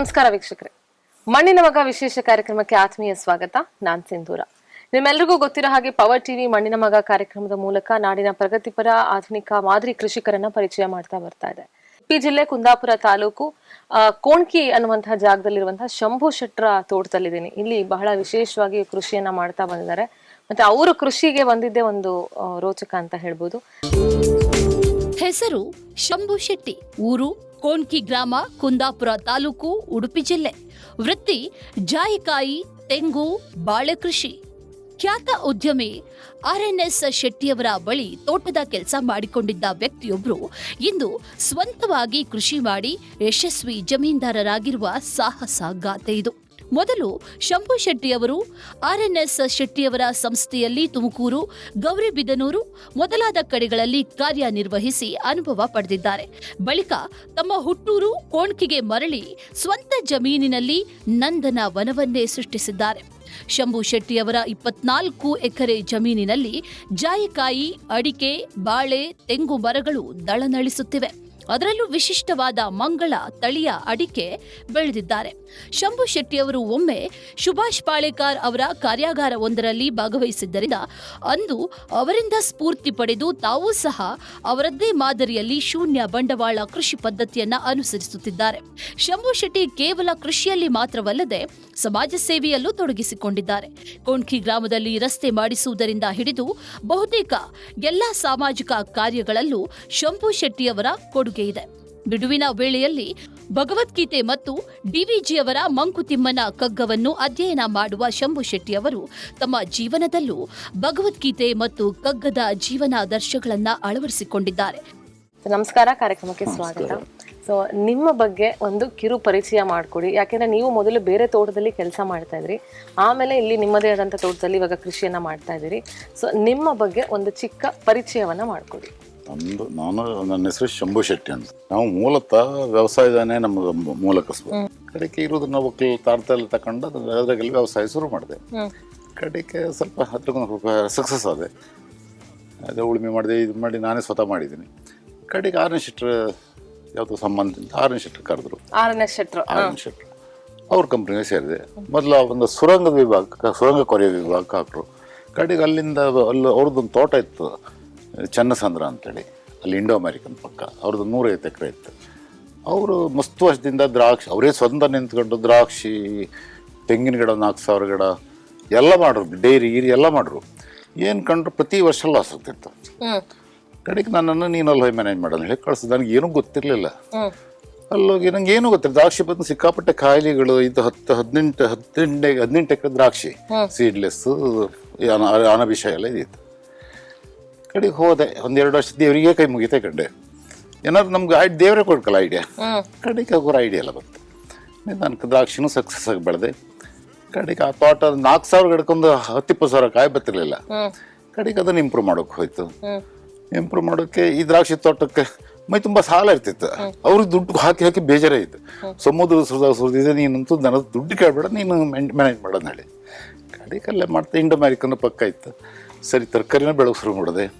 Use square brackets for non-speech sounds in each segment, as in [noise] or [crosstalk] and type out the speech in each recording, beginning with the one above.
ನಮಸ್ಕಾರ ವೀಕ್ಷಕರೇ. ಮಣ್ಣಿನ ಮಗ ವಿಶೇಷ ಕಾರ್ಯಕ್ರಮಕ್ಕೆ ಆತ್ಮೀಯ ಸ್ವಾಗತ. ನಾನ್ ಸಿಂಧೂರ. ನಿಮ್ಮೆಲ್ಲರಿಗೂ ಗೊತ್ತಿರೋ ಹಾಗೆ ಪವರ್ ಟಿವಿ ಮಣ್ಣಿನ ಮಗ ಕಾರ್ಯಕ್ರಮದ ಮೂಲಕ ನಾಡಿನ ಪ್ರಗತಿಪರ ಆಧುನಿಕ ಮಾದರಿ ಕೃಷಿಕರನ್ನ ಪರಿಚಯ ಮಾಡ್ತಾ ಬರ್ತಾ ಇದೆ. ಉಡುಪಿ ಜಿಲ್ಲೆ ಕುಂದಾಪುರ ತಾಲೂಕು ಕೋಣ್ಕಿ ಅನ್ನುವಂತಹ ಜಾಗದಲ್ಲಿರುವಂತಹ ಶಂಭು ಶೆಟ್ರ ತೋಟದಲ್ಲಿದ್ದೀನಿ. ಇಲ್ಲಿ ಬಹಳ ವಿಶೇಷವಾಗಿ ಕೃಷಿಯನ್ನ ಮಾಡ್ತಾ ಬಂದಿದ್ದಾರೆ. ಮತ್ತೆ ಅವರ ಕೃಷಿಗೆ ಬಂದಿದ್ದೇ ಒಂದು ರೋಚಕ ಅಂತ ಹೇಳ್ಬೋದು. ಹೆಸರು ಶಂಭು ಶೆಟ್ಟಿ. ಊರು ಕೋಣ್ಕಿ ಗ್ರಾಮ, ಕುಂದಾಪುರ ತಾಲೂಕು, ಉಡುಪಿ ಜಿಲ್ಲೆ. ವೃತ್ತಿ, ಜಾಯಿಕಾಯಿ, ತೆಂಗು, ಬಾಳೆ ಕೃಷಿ. ಖ್ಯಾತ ಉದ್ಯಮಿ ಆರ್ಎನ್ಎಸ್ ಶೆಟ್ಟಿಯವರ ಬಳಿ ತೋಟದ ಕೆಲಸ ಮಾಡಿಕೊಂಡಿದ್ದ ವ್ಯಕ್ತಿಯೊಬ್ಬರು ಇಂದು ಸ್ವಂತವಾಗಿ ಕೃಷಿ ಮಾಡಿ ಯಶಸ್ವಿ ಜಮೀನ್ದಾರರಾಗಿರುವ ಸಾಹಸ ಗಾಥೆ ಇದು. ಮೊದಲು ಶಂಭು ಶೆಟ್ಟಿಯವರು, ಆರ್ಎನ್ಎಸ್ ಶೆಟ್ಟಿಯವರ ಸಂಸ್ಥೆಯಲ್ಲಿ ತುಮಕೂರು ಗೌರಿಬಿದನೂರು ಮೊದಲಾದ ಕಡೆಗಳಲ್ಲಿ ಕಾರ್ಯನಿರ್ವಹಿಸಿ ಅನುಭವ ಪಡೆದಿದ್ದಾರೆ. ಬಳಿಕ ತಮ್ಮ ಹುಟ್ಟೂರು ಕೋಣ್ಕಿಗೆ ಮರಳಿ ಸ್ವಂತ ಜಮೀನಿನಲ್ಲಿ ನಂದನ ವನವನ್ನೇ ಸೃಷ್ಟಿಸಿದ್ದಾರೆ. ಶಂಭು ಶೆಟ್ಟಿಯವರ ಇಪ್ಪತ್ನಾಲ್ಕು ಎಕರೆ ಜಮೀನಿನಲ್ಲಿ ಜಾಯಿಕಾಯಿ, ಅಡಿಕೆ, ಬಾಳೆ, ತೆಂಗು ಮರಗಳು ದಳನಳಿಸುತ್ತಿವೆ. ಅದರಲ್ಲೂ ವಿಶಿಷ್ಟವಾದ ಮಂಗಳ, ತಳಿಯ ಅಡಿಕೆ ಬೆಳೆದಿದ್ದಾರೆ. ಶಂಭು ಶೆಟ್ಟಿಯವರು ಒಮ್ಮೆ ಸುಭಾಷ್ ಪಾಳೇಕಾರ್ ಅವರ ಕಾರ್ಯಾಗಾರವೊಂದರಲ್ಲಿ ಭಾಗವಹಿಸಿದ್ದರಿಂದ ಅಂದು ಅವರಿಂದ ಸ್ಫೂರ್ತಿ ಪಡೆದು ತಾವೂ ಸಹ ಅವರದ್ದೇ ಮಾದರಿಯಲ್ಲಿ ಶೂನ್ಯ ಬಂಡವಾಳ ಕೃಷಿ ಪದ್ಧತಿಯನ್ನು ಅನುಸರಿಸುತ್ತಿದ್ದಾರೆ. ಶಂಭು ಶೆಟ್ಟಿ ಕೇವಲ ಕೃಷಿಯಲ್ಲಿ ಮಾತ್ರವಲ್ಲದೆ ಸಮಾಜ ಸೇವೆಯಲ್ಲೂ ತೊಡಗಿಸಿಕೊಂಡಿದ್ದಾರೆ. ಕೊಂಡ್ಕಿ ಗ್ರಾಮದಲ್ಲಿ ರಸ್ತೆ ಮಾಡಿಸುವುದರಿಂದ ಹಿಡಿದು ಬಹುತೇಕ ಎಲ್ಲಾ ಸಾಮಾಜಿಕ ಕಾರ್ಯಗಳಲ್ಲೂ ಶಂಭು ಶೆಟ್ಟಿಯವರ ಕೊಡುಗೆ ಇದೆ. ಬಿಡುವಿನ ವೇಳೆಯಲ್ಲಿ ಭಗವದ್ಗೀತೆ ಮತ್ತು ಡಿವಿಜಿಯವರ ಮಂಕುತಿಮ್ಮನ ಕಗ್ಗವನ್ನು ಅಧ್ಯಯನ ಮಾಡುವ ಶಂಭು ಶೆಟ್ಟಿ ಅವರು ತಮ್ಮ ಜೀವನದಲ್ಲೂ ಭಗವದ್ಗೀತೆ ಮತ್ತು ಕಗ್ಗದ ಜೀವನ ದರ್ಶಗಳನ್ನ ಅಳವಡಿಸಿಕೊಂಡಿದ್ದಾರೆ. ನಮಸ್ಕಾರ ಕಾರ್ಯಕ್ರಮಕ್ಕೆ ಸ್ವಾಗತ. ಸೊ ನಿಮ್ಮ ಬಗ್ಗೆ ಒಂದು ಕಿರು ಪರಿಚಯ ಮಾಡಿಕೊಡಿ. ಯಾಕೆಂದ್ರೆ ನೀವು ಮೊದಲು ಬೇರೆ ತೋಟದಲ್ಲಿ ಕೆಲಸ ಮಾಡ್ತಾ ಇದ್ರಿ. ಆಮೇಲೆ ಇಲ್ಲಿ ನಿಮ್ಮದೇ ಆದಂಥ ತೋಟದಲ್ಲಿ ಇವಾಗ ಕೃಷಿಯನ್ನ ಮಾಡ್ತಾ ಇದ್ದೀರಿ. ಸೊ ನಿಮ್ಮ ಬಗ್ಗೆ ಒಂದು ಚಿಕ್ಕ ಪರಿಚಯವನ್ನ ಮಾಡಿಕೊಡಿ. ನಮ್ದು ನಾನು ನನ್ನ ಹೆಸರು ಶಂಭು ಶೆಟ್ಟಿ ಅಂತ. ನಾವು ಮೂಲತಃ ವ್ಯವಸಾಯದಾನೆ ನಮ್ಮ ಮೂಲ ಕಸಬು. ಕಡೆಗೆ ಇರೋದನ್ನ ಒಕ್ಕಲು ತಾಡ್ತಲ್ಲಿ ತಗೊಂಡು ಅದನ್ನ ಅದ್ರಾಗೆಲ್ಲ ವ್ಯವಸಾಯ ಶುರು ಮಾಡಿದೆ. ಕಡೆಗೆ ಸ್ವಲ್ಪ ಹತ್ತಿರಕ್ಕೊಂದು ಸ್ವಲ್ಪ ಸಕ್ಸಸ್ ಆದೆ. ಅದೇ ಉಳುಮೆ ಮಾಡಿದೆ ಇದು ಮಾಡಿ ನಾನೇ ಸ್ವತಃ ಮಾಡಿದ್ದೀನಿ. ಕಡೆಗೆ ಆರನೇ ಶೆಟ್ರ್ ಯಾವುದೋ ಸಂಬಂಧ ಆರನೇ ಶೆಟ್ರ್ ಕರೆದ್ರು. ಆರನೇ ಶೆಟ್ರು ಆರನೇ ಶೆಟ್ರ್. ಅವ್ರ ಕಂಪ್ನಿಗೆ ಸೇರಿದೆ. ಮೊದಲು ಒಂದು ಸುರಂಗದ ವಿಭಾಗ ಸುರಂಗ ಕೊರೆಯ ವಿಭಾಗ ಹಾಕ್ರು. ಕಡೆಗೆ ಅಲ್ಲಿಂದ ಅಲ್ಲಿ ಅವ್ರದ್ದೊಂದು ತೋಟ ಇತ್ತು. ಚನ್ನಸಂದ್ರ ಅಂತೇಳಿ ಅಲ್ಲಿ ಇಂಡೋ ಅಮೆರಿಕನ್ ಪಕ್ಕ. ಅವ್ರದ್ದು ನೂರೈವತ್ತು ಎಕರೆ ಇತ್ತು. ಅವರು ಮಸ್ತ್ ವರ್ಷದಿಂದ ದ್ರಾಕ್ಷಿ ಅವರೇ ಸ್ವಂತ ನಿಂತ್ಕೊಂಡು ದ್ರಾಕ್ಷಿ ತೆಂಗಿನ ಗಿಡ ನಾಲ್ಕು ಸಾವಿರ ಗಿಡ ಎಲ್ಲ ಮಾಡ್ರು ಡೈರಿ ಗೀರಿ ಎಲ್ಲ ಮಾಡ್ರು. ಏನು ಕಂಡ್ರು ಪ್ರತಿ ವರ್ಷ ಲಾಸ್ ಆಗ್ತಿತ್ತು. ಕಡೆಗೆ ನನ್ನನ್ನು ನೀನು ಅಲ್ಲಿ ಹೋಗಿ ಮ್ಯಾನೇಜ್ ಮಾಡೋದು ಹೇಳಿ ಕಳಿಸಿದ ನನಗೆ ಏನೂ ಗೊತ್ತಿರಲಿಲ್ಲ. ಅಲ್ಲೋಗಿ ನಂಗೆ ಏನು ಗೊತ್ತಿಲ್ಲ ದ್ರಾಕ್ಷಿ ಬಂದು ಸಿಕ್ಕಾಪಟ್ಟೆ ಕಾಯಿಲೆಗಳು ಇದು ಹತ್ತು ಹದಿನೆಂಟು ಹದಿನೆಂಟು ಹದಿನೆಂಟು ಎಕರೆ ದ್ರಾಕ್ಷಿ ಸೀಡ್ಲೆಸ್ ಅನಭಿಷ ಎಲ್ಲ ಇದಿತ್ತು ಕಡೆಗೆ ಹೋದೆ. ಒಂದೆರಡು ವರ್ಷ ದೇವರಿಗೆ ಕೈ ಮುಗಿತೆ ಕಂಡೆ. ಏನಾದ್ರು ನಮ್ಗೆ ಐಡ್ ದೇವರೇ ಕೊಡ್ಕಲ್ಲ ಐಡಿಯಾ ಕಡೆಗೆ ಹೋಗೋರು ಐಡಿಯಾ ಎಲ್ಲ ಬಂತು. ನಾನು ದ್ರಾಕ್ಷಿನೂ ಸಕ್ಸಸ್ ಆಗಿ ಬೆಳೆದೆ. ಕಡೆಗೆ ಆ ತೋಟ ನಾಲ್ಕು ಸಾವಿರ ಗಿಡಕ್ಕೊಂದು ಹತ್ತಿಪ್ಪತ್ತು ಸಾವಿರ ಕಾಯಿ ಬರ್ತಿರ್ಲಿಲ್ಲ ಹ್ಮ್. ಕಡೆಗೆ ಅದನ್ನು ಇಂಪ್ರೂವ್ ಮಾಡೋಕೆ ಹೋಯ್ತು. ಇಂಪ್ರೂವ್ ಮಾಡೋಕ್ಕೆ ಈ ದ್ರಾಕ್ಷಿ ತೋಟಕ್ಕೆ ಮೈ ತುಂಬಾ ಸಾಲ ಇರ್ತಿತ್ತು. ಅವ್ರಿಗೆ ದುಡ್ಡು ಹಾಕಿ ಹಾಕಿ ಬೇಜಾರಾಯಿತು ಸಮುದ್ರ ಸುರಿದಾಗ ಸುರಿದಿದೆ ನೀನಂತೂ ನನಗೆ ದುಡ್ಡು ಕೇಳಬೇಡ ನೀನು ಮ್ಯಾನೇಜ್ ಮಾಡೋದು ಹೇಳಿ. ಕಡೆಗಲ್ಲೇ ಮಾಡ್ತಾ ಇಂಡೋ ಅಮೇರಿಕನ್ ಪಕ್ಕ ಇತ್ತು. ಸರಿ ತರಕಾರಿನ ಬೆಳಗ್ಗೆ ಶುರು ಮಾಡಿದೆ.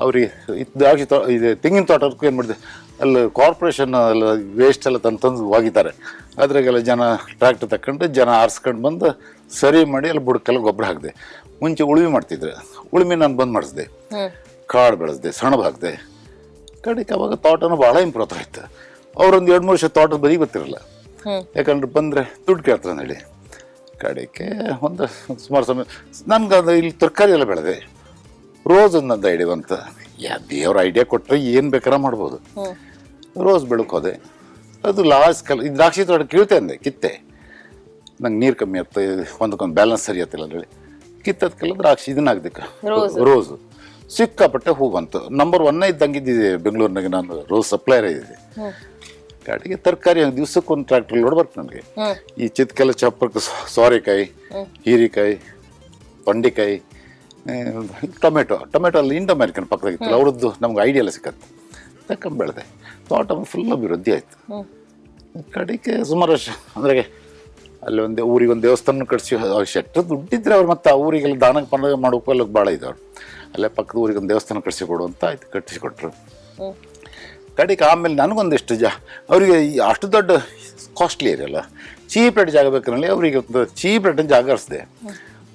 ಅವ್ರಿಗೆ ಇದು ದ್ರಾಕ್ಷಿ ತೋ ಇದು ತೆಂಗಿನ ತೋಟಕ್ಕೂ ಏನು ಮಾಡಿದೆ? ಅಲ್ಲಿ ಕಾರ್ಪೊರೇಷನ್ ಎಲ್ಲ ವೇಸ್ಟ್ ಎಲ್ಲ ತಂದು ತಂದು ಹೋಗಿದ್ದಾರೆ ಅದ್ರಾಗೆಲ್ಲ ಜನ ಟ್ರ್ಯಾಕ್ಟರ್ ತಗೊಂಡು ಜನ ಆರಿಸ್ಕೊಂಡು ಬಂದು ಸರಿ ಮಾಡಿ ಅಲ್ಲಿ ಬುಡಕ್ಕೆಲ್ಲ ಗೊಬ್ಬರ ಹಾಕಿದೆ. ಮುಂಚೆ ಉಳುಮೆ ಮಾಡ್ತಿದ್ರು. ಉಳುಮೆ ನಾನು ಬಂದು ಮಾಡಿಸಿದೆ. ಕಾಡು ಬೆಳೆಸ್ದೆ ಸೆಣಬು ಹಾಕಿದೆ. ಕಡೆಗೆ ಅವಾಗ ತೋಟನೂ ಭಾಳ ಇಂಪ್ರೂವ್ ಆಯ್ತು. ಅವ್ರೊಂದು ಎರಡು ಮೂರು ವರ್ಷ ತೋಟದ ಬದಿ ಗೊತ್ತಿರಲ್ಲ. ಹ್ಮ್. ಯಾಕಂದ್ರೆ ಬಂದರೆ ದುಡ್ಡು ಕೇಳ್ತಾರೆ ಹೇಳಿ. ಕಡೆಗೆ ಒಂದು ಸುಮಾರು ಸಮಯ ನನ್ಗೆ ಅದು ಇಲ್ಲಿ ತರಕಾರಿ ಎಲ್ಲ ಬೆಳೆದೆ. ರೋಸ್ ಒಂದೊಂದು ಐಡಿಯಾ ಅಂತ ಯಾ ದೇವ್ರ ಐಡಿಯಾ ಕೊಟ್ಟರೆ ಏನು ಬೇಕಾರ ಮಾಡ್ಬೋದು. ರೋಸ್ ಬೆಳಕೋದೆ ಅದು ಲಾಸ್ಟ್ ಕಲ್ ಇದು ದ್ರಾಕ್ಷಿ ತೋಟ ಕೀಳ್ತೆ ಅಂದೆ ಕಿತ್ತೆ. ನಂಗೆ ನೀರು ಕಮ್ಮಿ ಆಗ್ತದೆ ಒಂದಕ್ಕೊಂದು ಬ್ಯಾಲೆನ್ಸ್ ಸರಿ ಆಗ್ತಿಲ್ಲ ಹೇಳಿ ಕಿತ್ತದಕ್ಕೆಲ್ಲ ದ್ರಾಕ್ಷಿ ಇದನ್ನ ಹಾಕ್ದಿಕ್ಕ ರೋಸು ಸಿಕ್ಕಾಪಟ್ಟೆ ಹೂ ಬಂತು. ನಂಬರ್ ಒನ್ನೇ ಇದ್ದಂಗಿದ್ದಿದೆ ಬೆಂಗಳೂರಿನಾಗ ನಾನು ರೋಸ್ ಸಪ್ಲೈಯರ್ ಇದ್ದೆ ಗಾಡಿಗೆ ತರಕಾರಿ ದಿವ್ಸಕ್ಕೆ ಒಂದು ಟ್ರ್ಯಾಕ್ಟರ್ ಲೋಡ್ ಬರ್ತದೆ ನನಗೆ ಈ ಚಿತ್ಕೆಲ್ಲ ಚಪ್ಪಕ್ಕೆ ಸೋರೆಕಾಯಿ ಹೀರೆಕಾಯಿ ತೊಂಡೆಕಾಯಿ ಟೊಮೆಟೊ ಟೊಮೆಟೊ ಅಲ್ಲಿ ಇಂಡೋ ಅಮೇರಿಕನ್ ಪಕ್ಕದಾಗಿತ್ತಲ್ಲ ಅವ್ರದ್ದು ನಮ್ಗೆ ಐಡಿಯಾ ಎಲ್ಲ ಸಿಕ್ಕತ್ತೆ. ತಕೊಂಡ್ ಬೆಳೆದೆ. ತೋಟ ಫುಲ್ ಅಭಿವೃದ್ಧಿ ಆಯಿತು. ಕಡೆಗೆ ಸುಮಾರು ವರ್ಷ ಅಂದ್ರೆ ಅಲ್ಲಿ ಒಂದು ಊರಿಗೆ ಒಂದು ದೇವಸ್ಥಾನ ಕಟ್ಸಿ ಶೆಟ್ಟರ್ ದುಡ್ಡಿದ್ರೆ ಅವ್ರು ಮತ್ತೆ ಆ ಊರಿಗೆಲ್ಲ ದಾನ ಪಂಡ ಮಾಡೋಕ್ಕೂ ಎಲ್ಲ ಭಾಳ ಇದ್ದವ್ರು. ಅಲ್ಲೇ ಪಕ್ಕದ ಊರಿಗೆ ಒಂದು ದೇವಸ್ಥಾನ ಕಟ್ಸಿ ಕೊಡು ಅಂತ ಆಯ್ತು ಕಟ್ಟಿಸಿಕೊಟ್ರು. ಕಡೆಗೆ ಆಮೇಲೆ ನನಗೊಂದಿಷ್ಟು ಜ ಅವರಿಗೆ ಈ ಅಷ್ಟು ದೊಡ್ಡ ಕಾಸ್ಟ್ಲಿ ಇರಲ್ಲ ಚೀಪ್ ರೇಟ್ ಜಾಗ ಬೇಕಂದ್ರೆ ಅವರಿಗೆ ಒಂದು ಚೀಪ್ ರೇಟ್ ಜಾಗ ಹರಿಸಿದೆ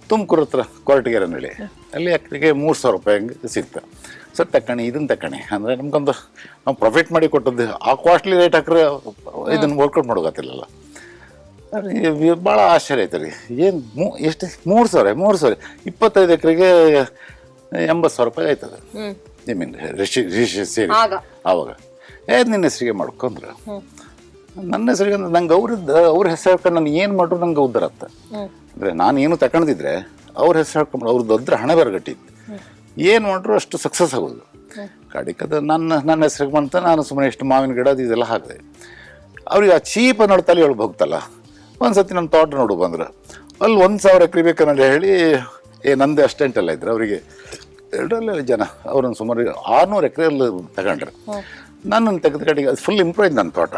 ತುಮಕೂರು ಹತ್ರ ಕೊರಟಗೆರೆನಲ್ಲಿ ಅಲ್ಲಿ ಎಕರೆಗೆ ಮೂರು ಸಾವಿರ ರೂಪಾಯಿ ಹಂಗೆ ಸಿಗ್ತದೆ ಸರ್ ತಕ್ಕಣಿ ಇದನ್ನು ತಕ್ಕಣಿ. ಅಂದರೆ ನಮ್ಗೊಂದು ನಾವು ಪ್ರಾಫಿಟ್ ಮಾಡಿ ಕೊಟ್ಟದ್ದು ಆ ಕಾಸ್ಟ್ಲಿ ರೇಟ್ ಹಾಕ್ರೆ ಇದನ್ನು ವರ್ಕೌಟ್ ಮಾಡೋಕತ್ತಿಲ್ಲಲ್ಲ ಭಾಳ ಆಶ್ಚರ್ಯ ಐತೆ ರೀ. ಏನು ಮೂ ಎಷ್ಟು ಮೂರು ಸಾವಿರ ಮೂರು ಸಾವಿರ ಇಪ್ಪತ್ತೈದು ಎಕರೆಗೆ ಎಂಬತ್ತು ಸಾವಿರ ರೂಪಾಯಿ ಆಯ್ತದ. ಜಮೀನು ರಿಷಿ ರಿಷಿ ಸೇರಿ. ಆವಾಗ. ಏ ನಿನ್ನ ಹೆಸರಿಗೆ ಮಾಡ್ಕೊಂಡ್ರು? ನನ್ನ ಹೆಸರಿಗೆ ಅಂದ್ರೆ ನಂಗೆ ಅವ್ರದ್ದು, ಅವ್ರ ಹೆಸರು ಹೇಳ್ಕೊಂಡು ನಾನು ಏನು ಮಾಡ್ರು ನಂಗೆ ಉದ್ದಾರತ್ತ ಅಂದರೆ ನಾನು ಏನು ತಗೊಂಡಿದ್ರೆ ಅವ್ರ ಹೆಸರು ಹೇಳ್ಕೊಂಡು ಅವ್ರದ್ದು ಅದ್ರ ಹಣ ಬರಗಟ್ಟಿತ್ತು ಏನು ಮಾಡ್ರು ಅಷ್ಟು ಸಕ್ಸಸ್ ಆಗೋದು. ಕಡಿಕದ ನನ್ನ ನನ್ನ ಹೆಸರಿಗೆ ಬಂತ ನಾನು ಸುಮ್ಮನೆ ಎಷ್ಟು ಮಾವಿನ ಗಿಡ ಅದು ಇದೆಲ್ಲ ಹಾಕಿದೆ. ಅವ್ರಿಗೆ ಆ ಚೀಪ್ ಅನ್ನೋದು ತಲೆ ಹೋಗ್ತಲ್ಲ. ಒಂದು ಸತಿ ನನ್ನ ತೋಟ ನೋಡು ಬಂದ್ರೆ. ಅಲ್ಲಿ ಒಂದು ಸಾವಿರ ಎಕರೆ ಬೇಕನ್ನೋದು ಹೇಳಿ, ಏ, ನಂದೇ ಅಷ್ಟೆಂಟೆಲ್ಲ ಇದ್ರೆ ಅವರಿಗೆ. ಎರಡರಲ್ಲಿ ಜನ, ಅವ್ರನ್ನ ಸುಮಾರು ಆರುನೂರು ಎಕರೆ ತಗೊಂಡ್ರು. ನನ್ನನ್ನು ತೆಗೆದ ಕಡೆಗೆ ಅದು ಫುಲ್ ಇಂಪ್ರೂವ್ ನನ್ನ ತೋಟ.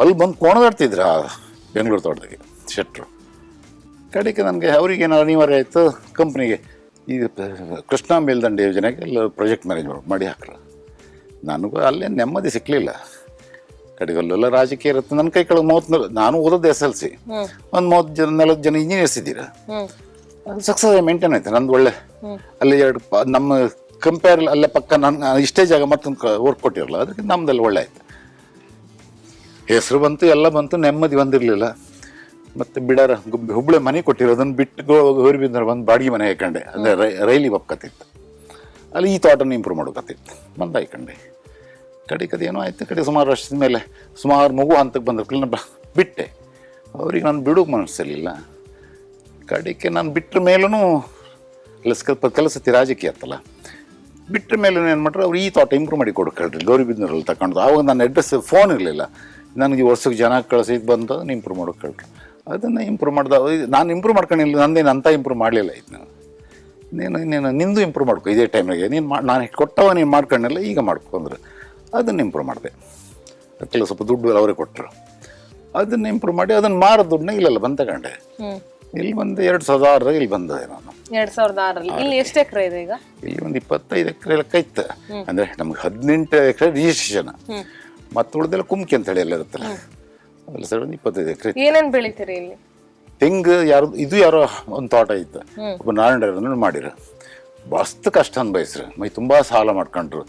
ಅಲ್ಲಿ ಬಂದು ಕೋಣದಾಡ್ತಿದ್ರು ಆ ಬೆಂಗಳೂರು ತೋಟದಾಗೆ ಶೆಟ್ರು. ಕಡೆಗೆ ನನಗೆ ಅವರಿಗೇನು ಅನಿವಾರ್ಯ ಆಯಿತು ಕಂಪ್ನಿಗೆ ಈ ಕೃಷ್ಣ ಮೇಲ್ದಂಡೆ ಯೋಜನೆಗೆ ಎಲ್ಲ ಪ್ರಾಜೆಕ್ಟ್ ಮ್ಯಾನೇಜ್ಮೆಂಟ್ ಮಾಡಿ ಹಾಕ್ರು. ನನಗೂ ಅಲ್ಲೇ ನೆಮ್ಮದಿ ಸಿಕ್ಕಲಿಲ್ಲ ಕಡೆಗೆ ಅಲ್ಲೆಲ್ಲ ರಾಜಕೀಯ ಇರುತ್ತೆ ನನ್ನ ಕೈ ಕೆಳಗೆ ಮೂವತ್ತು ನಾನು ಓದೋದು ಎಸ್ ಎಲ್ ಸಿ ಒಂದು ಮೂವತ್ತು ಜನ ನಲವತ್ತು ಜನ ಇಂಜಿನಿಯರ್ಸ್ ಇದ್ದೀರಾ. ಸಕ್ಸಸ್ ಮೇಂಟೈನ್ ಆಯ್ತು ನಂದು ಒಳ್ಳೆ. ಅಲ್ಲಿ ಎರಡು ನಮ್ಮ ಕಂಪೇರ್ ಅಲ್ಲೇ ಪಕ್ಕ ನನ್ನ ಇಷ್ಟೇ ಜಾಗ ಮತ್ತೊಂದು ವರ್ಕ್ ಕೊಟ್ಟಿರಲ್ಲ, ಅದಕ್ಕೆ ನಮ್ದಲ್ಲಿ ಒಳ್ಳೆ ಆಯ್ತು. ಹೆಸರು ಬಂತು, ಎಲ್ಲ ಬಂತು, ನೆಮ್ಮದಿ ಬಂದಿರಲಿಲ್ಲ. ಮತ್ತು ಬಿಡಾರ ಹುಬ್ಳಿ ಮನೆ ಕೊಟ್ಟಿರೋದನ್ನು ಬಿಟ್ಟು ಗೋ, ಗೌರಿಬಿಂದ್ರ ಬಂದು ಬಾಡಿಗೆ ಮನೆ ಹಾಕೊಂಡೆ. ಅಂದರೆ ರೈಲಿ ರೈಲಿಗೆ ಒಪ್ಕತ್ತಿತ್ತು ಅಲ್ಲಿ ಈ ತೋಟನ ಇಂಪ್ರೂವ್ ಮಾಡೋಕತ್ತಿತ್ತು. ಬಂದು ಹಾಕೊಂಡೆ ಕಡೆಗೆ ಏನೋ ಆಯ್ತು, ಕಡೆ ಸುಮಾರು ವರ್ಷದ ಮೇಲೆ, ಸುಮಾರು ಮಗು ಹಂತಕ್ಕೆ ಬಂದ ಬಿಟ್ಟೆ. ಅವ್ರಿಗೆ ನಾನು ಬಿಡೋಕೆ ಮನಸ್ಸಲ್ಲಿಲ್ಲ ಕಡೆಗೆ ನಾನು ಬಿಟ್ಟ ಮೇಲೂ ಕೆಲಸ ಕೆಲಸತಿ ರಾಜಕೀಯ ಅಂತಲ್ಲ ಬಿಟ್ಟ ಮೇಲೆ ಏನು ಮಾಡ್ರೆ, ಅವ್ರು ಈ ಥಾಟ್ ಇಂಪ್ರೂವ್ ಮಾಡಿ ಕೊಡ್ಕೊಳ್ರಿ ಗೌರಿಬಿದ್ನೂರಲ್ಲಿ ತಗೊಂಡು ಆವಾಗ ನನ್ನ ಅಡ್ರೆಸ್ ಫೋನ್ ಇರಲಿಲ್ಲ. ನನಗೆ ಈ ವರ್ಷಕ್ಕೆ ಜನ ಕಳಿಸಿದ್ದು ಬಂತು ಅದನ್ನು ಇಂಪ್ರೂವ್ ಮಾಡೋಕ್ಕೊಳ್ರಿ ಅದನ್ನು ಇಂಪ್ರೂವ್ ಮಾಡ್ದ ನಾನು ಇಂಪ್ರೂವ್ ಮಾಡ್ಕೊಂಡಿಲ್ಲ ನಂದೇನು ಅಂತ ಇಂಪ್ರೂವ್ ಮಾಡಲಿಲ್ಲ ಇದು ನಾನು ನೀನು ನೀನು ನಿಂದು ಇಂಪ್ರೂವ್ ಮಾಡ್ಕೊ, ಇದೇ ಟೈಮಿಗೆ ನೀನು ಮಾ ನಾನು ಕೊಟ್ಟವ ನೀನು ಮಾಡ್ಕೊಂಡಿಲ್ಲ, ಈಗ ಮಾಡ್ಕೊಂಡ್ರೆ ಅದನ್ನು ಇಂಪ್ರೂವ್ ಮಾಡಿದೆ. ಅದಕ್ಕೆಲ್ಲ ಸ್ವಲ್ಪ ದುಡ್ಡು ಅವರೇ ಕೊಟ್ಟರು ಅದನ್ನು ಇಂಪ್ರೂವ್ ಮಾಡಿ, ಅದನ್ನು ಮಾರೋ ದುಡ್ಡನ್ನ ಇಲ್ಲೆಲ್ಲ ಬಂದು ತಗೊಂಡೆ ಇಲ್ಲಿ ಬಂದು ಎರಡು ಸಾವಿರದ ಆರರಾಗ ಇಲ್ಲಿ ಬಂದೆ ನಾನು. ಎರಡ್ ಸಾವಿರದ ಆರಲ್ಲಿ ಇಲ್ಲಿ ಎಷ್ಟು ಎಕರೆ ಇದೆ ಈಗ? ಇಲ್ಲಿ ಒಂದು ಇಪ್ಪತ್ತೈದು ಎಕರೆ ಲೆಕ್ಕ ಇತ್ತು. ಅಂದರೆ ನಮ್ಗೆ ಹದಿನೆಂಟು ಎಕರೆ ರಿಜಿಸ್ಟ್ರೇಷನ್ ಮತ್ತೆ ಉಳಿದೆಲ್ಲ ಕುಮ್ಕಿ ಅಂತ ಹೇಳಿ ಎಲ್ಲ ಇರುತ್ತಲ್ಲ. ಅಲ್ಲ ಸರ್ ಒಂದು ಇಪ್ಪತ್ತೈದು ಎಕರೆ ಏನೇನ್ ಬೆಳಿತೀರಿ ಇಲ್ಲಿ? ತೆಂಗು ಯಾರು ಇದು ಯಾರೋ ಒಂದು ತೋಟ ಇತ್ತು. ಒಬ್ಬ ನಾರಾಯಣ ಮಾಡಿರ. ಬಸ್ತ್ ಕಷ್ಟ ಅನ್ಭವಿಸ್ರಿ. ಮೈ ತುಂಬಾ ಸಾಲ ಮಾಡ್ಕೊಂಡ್ರು.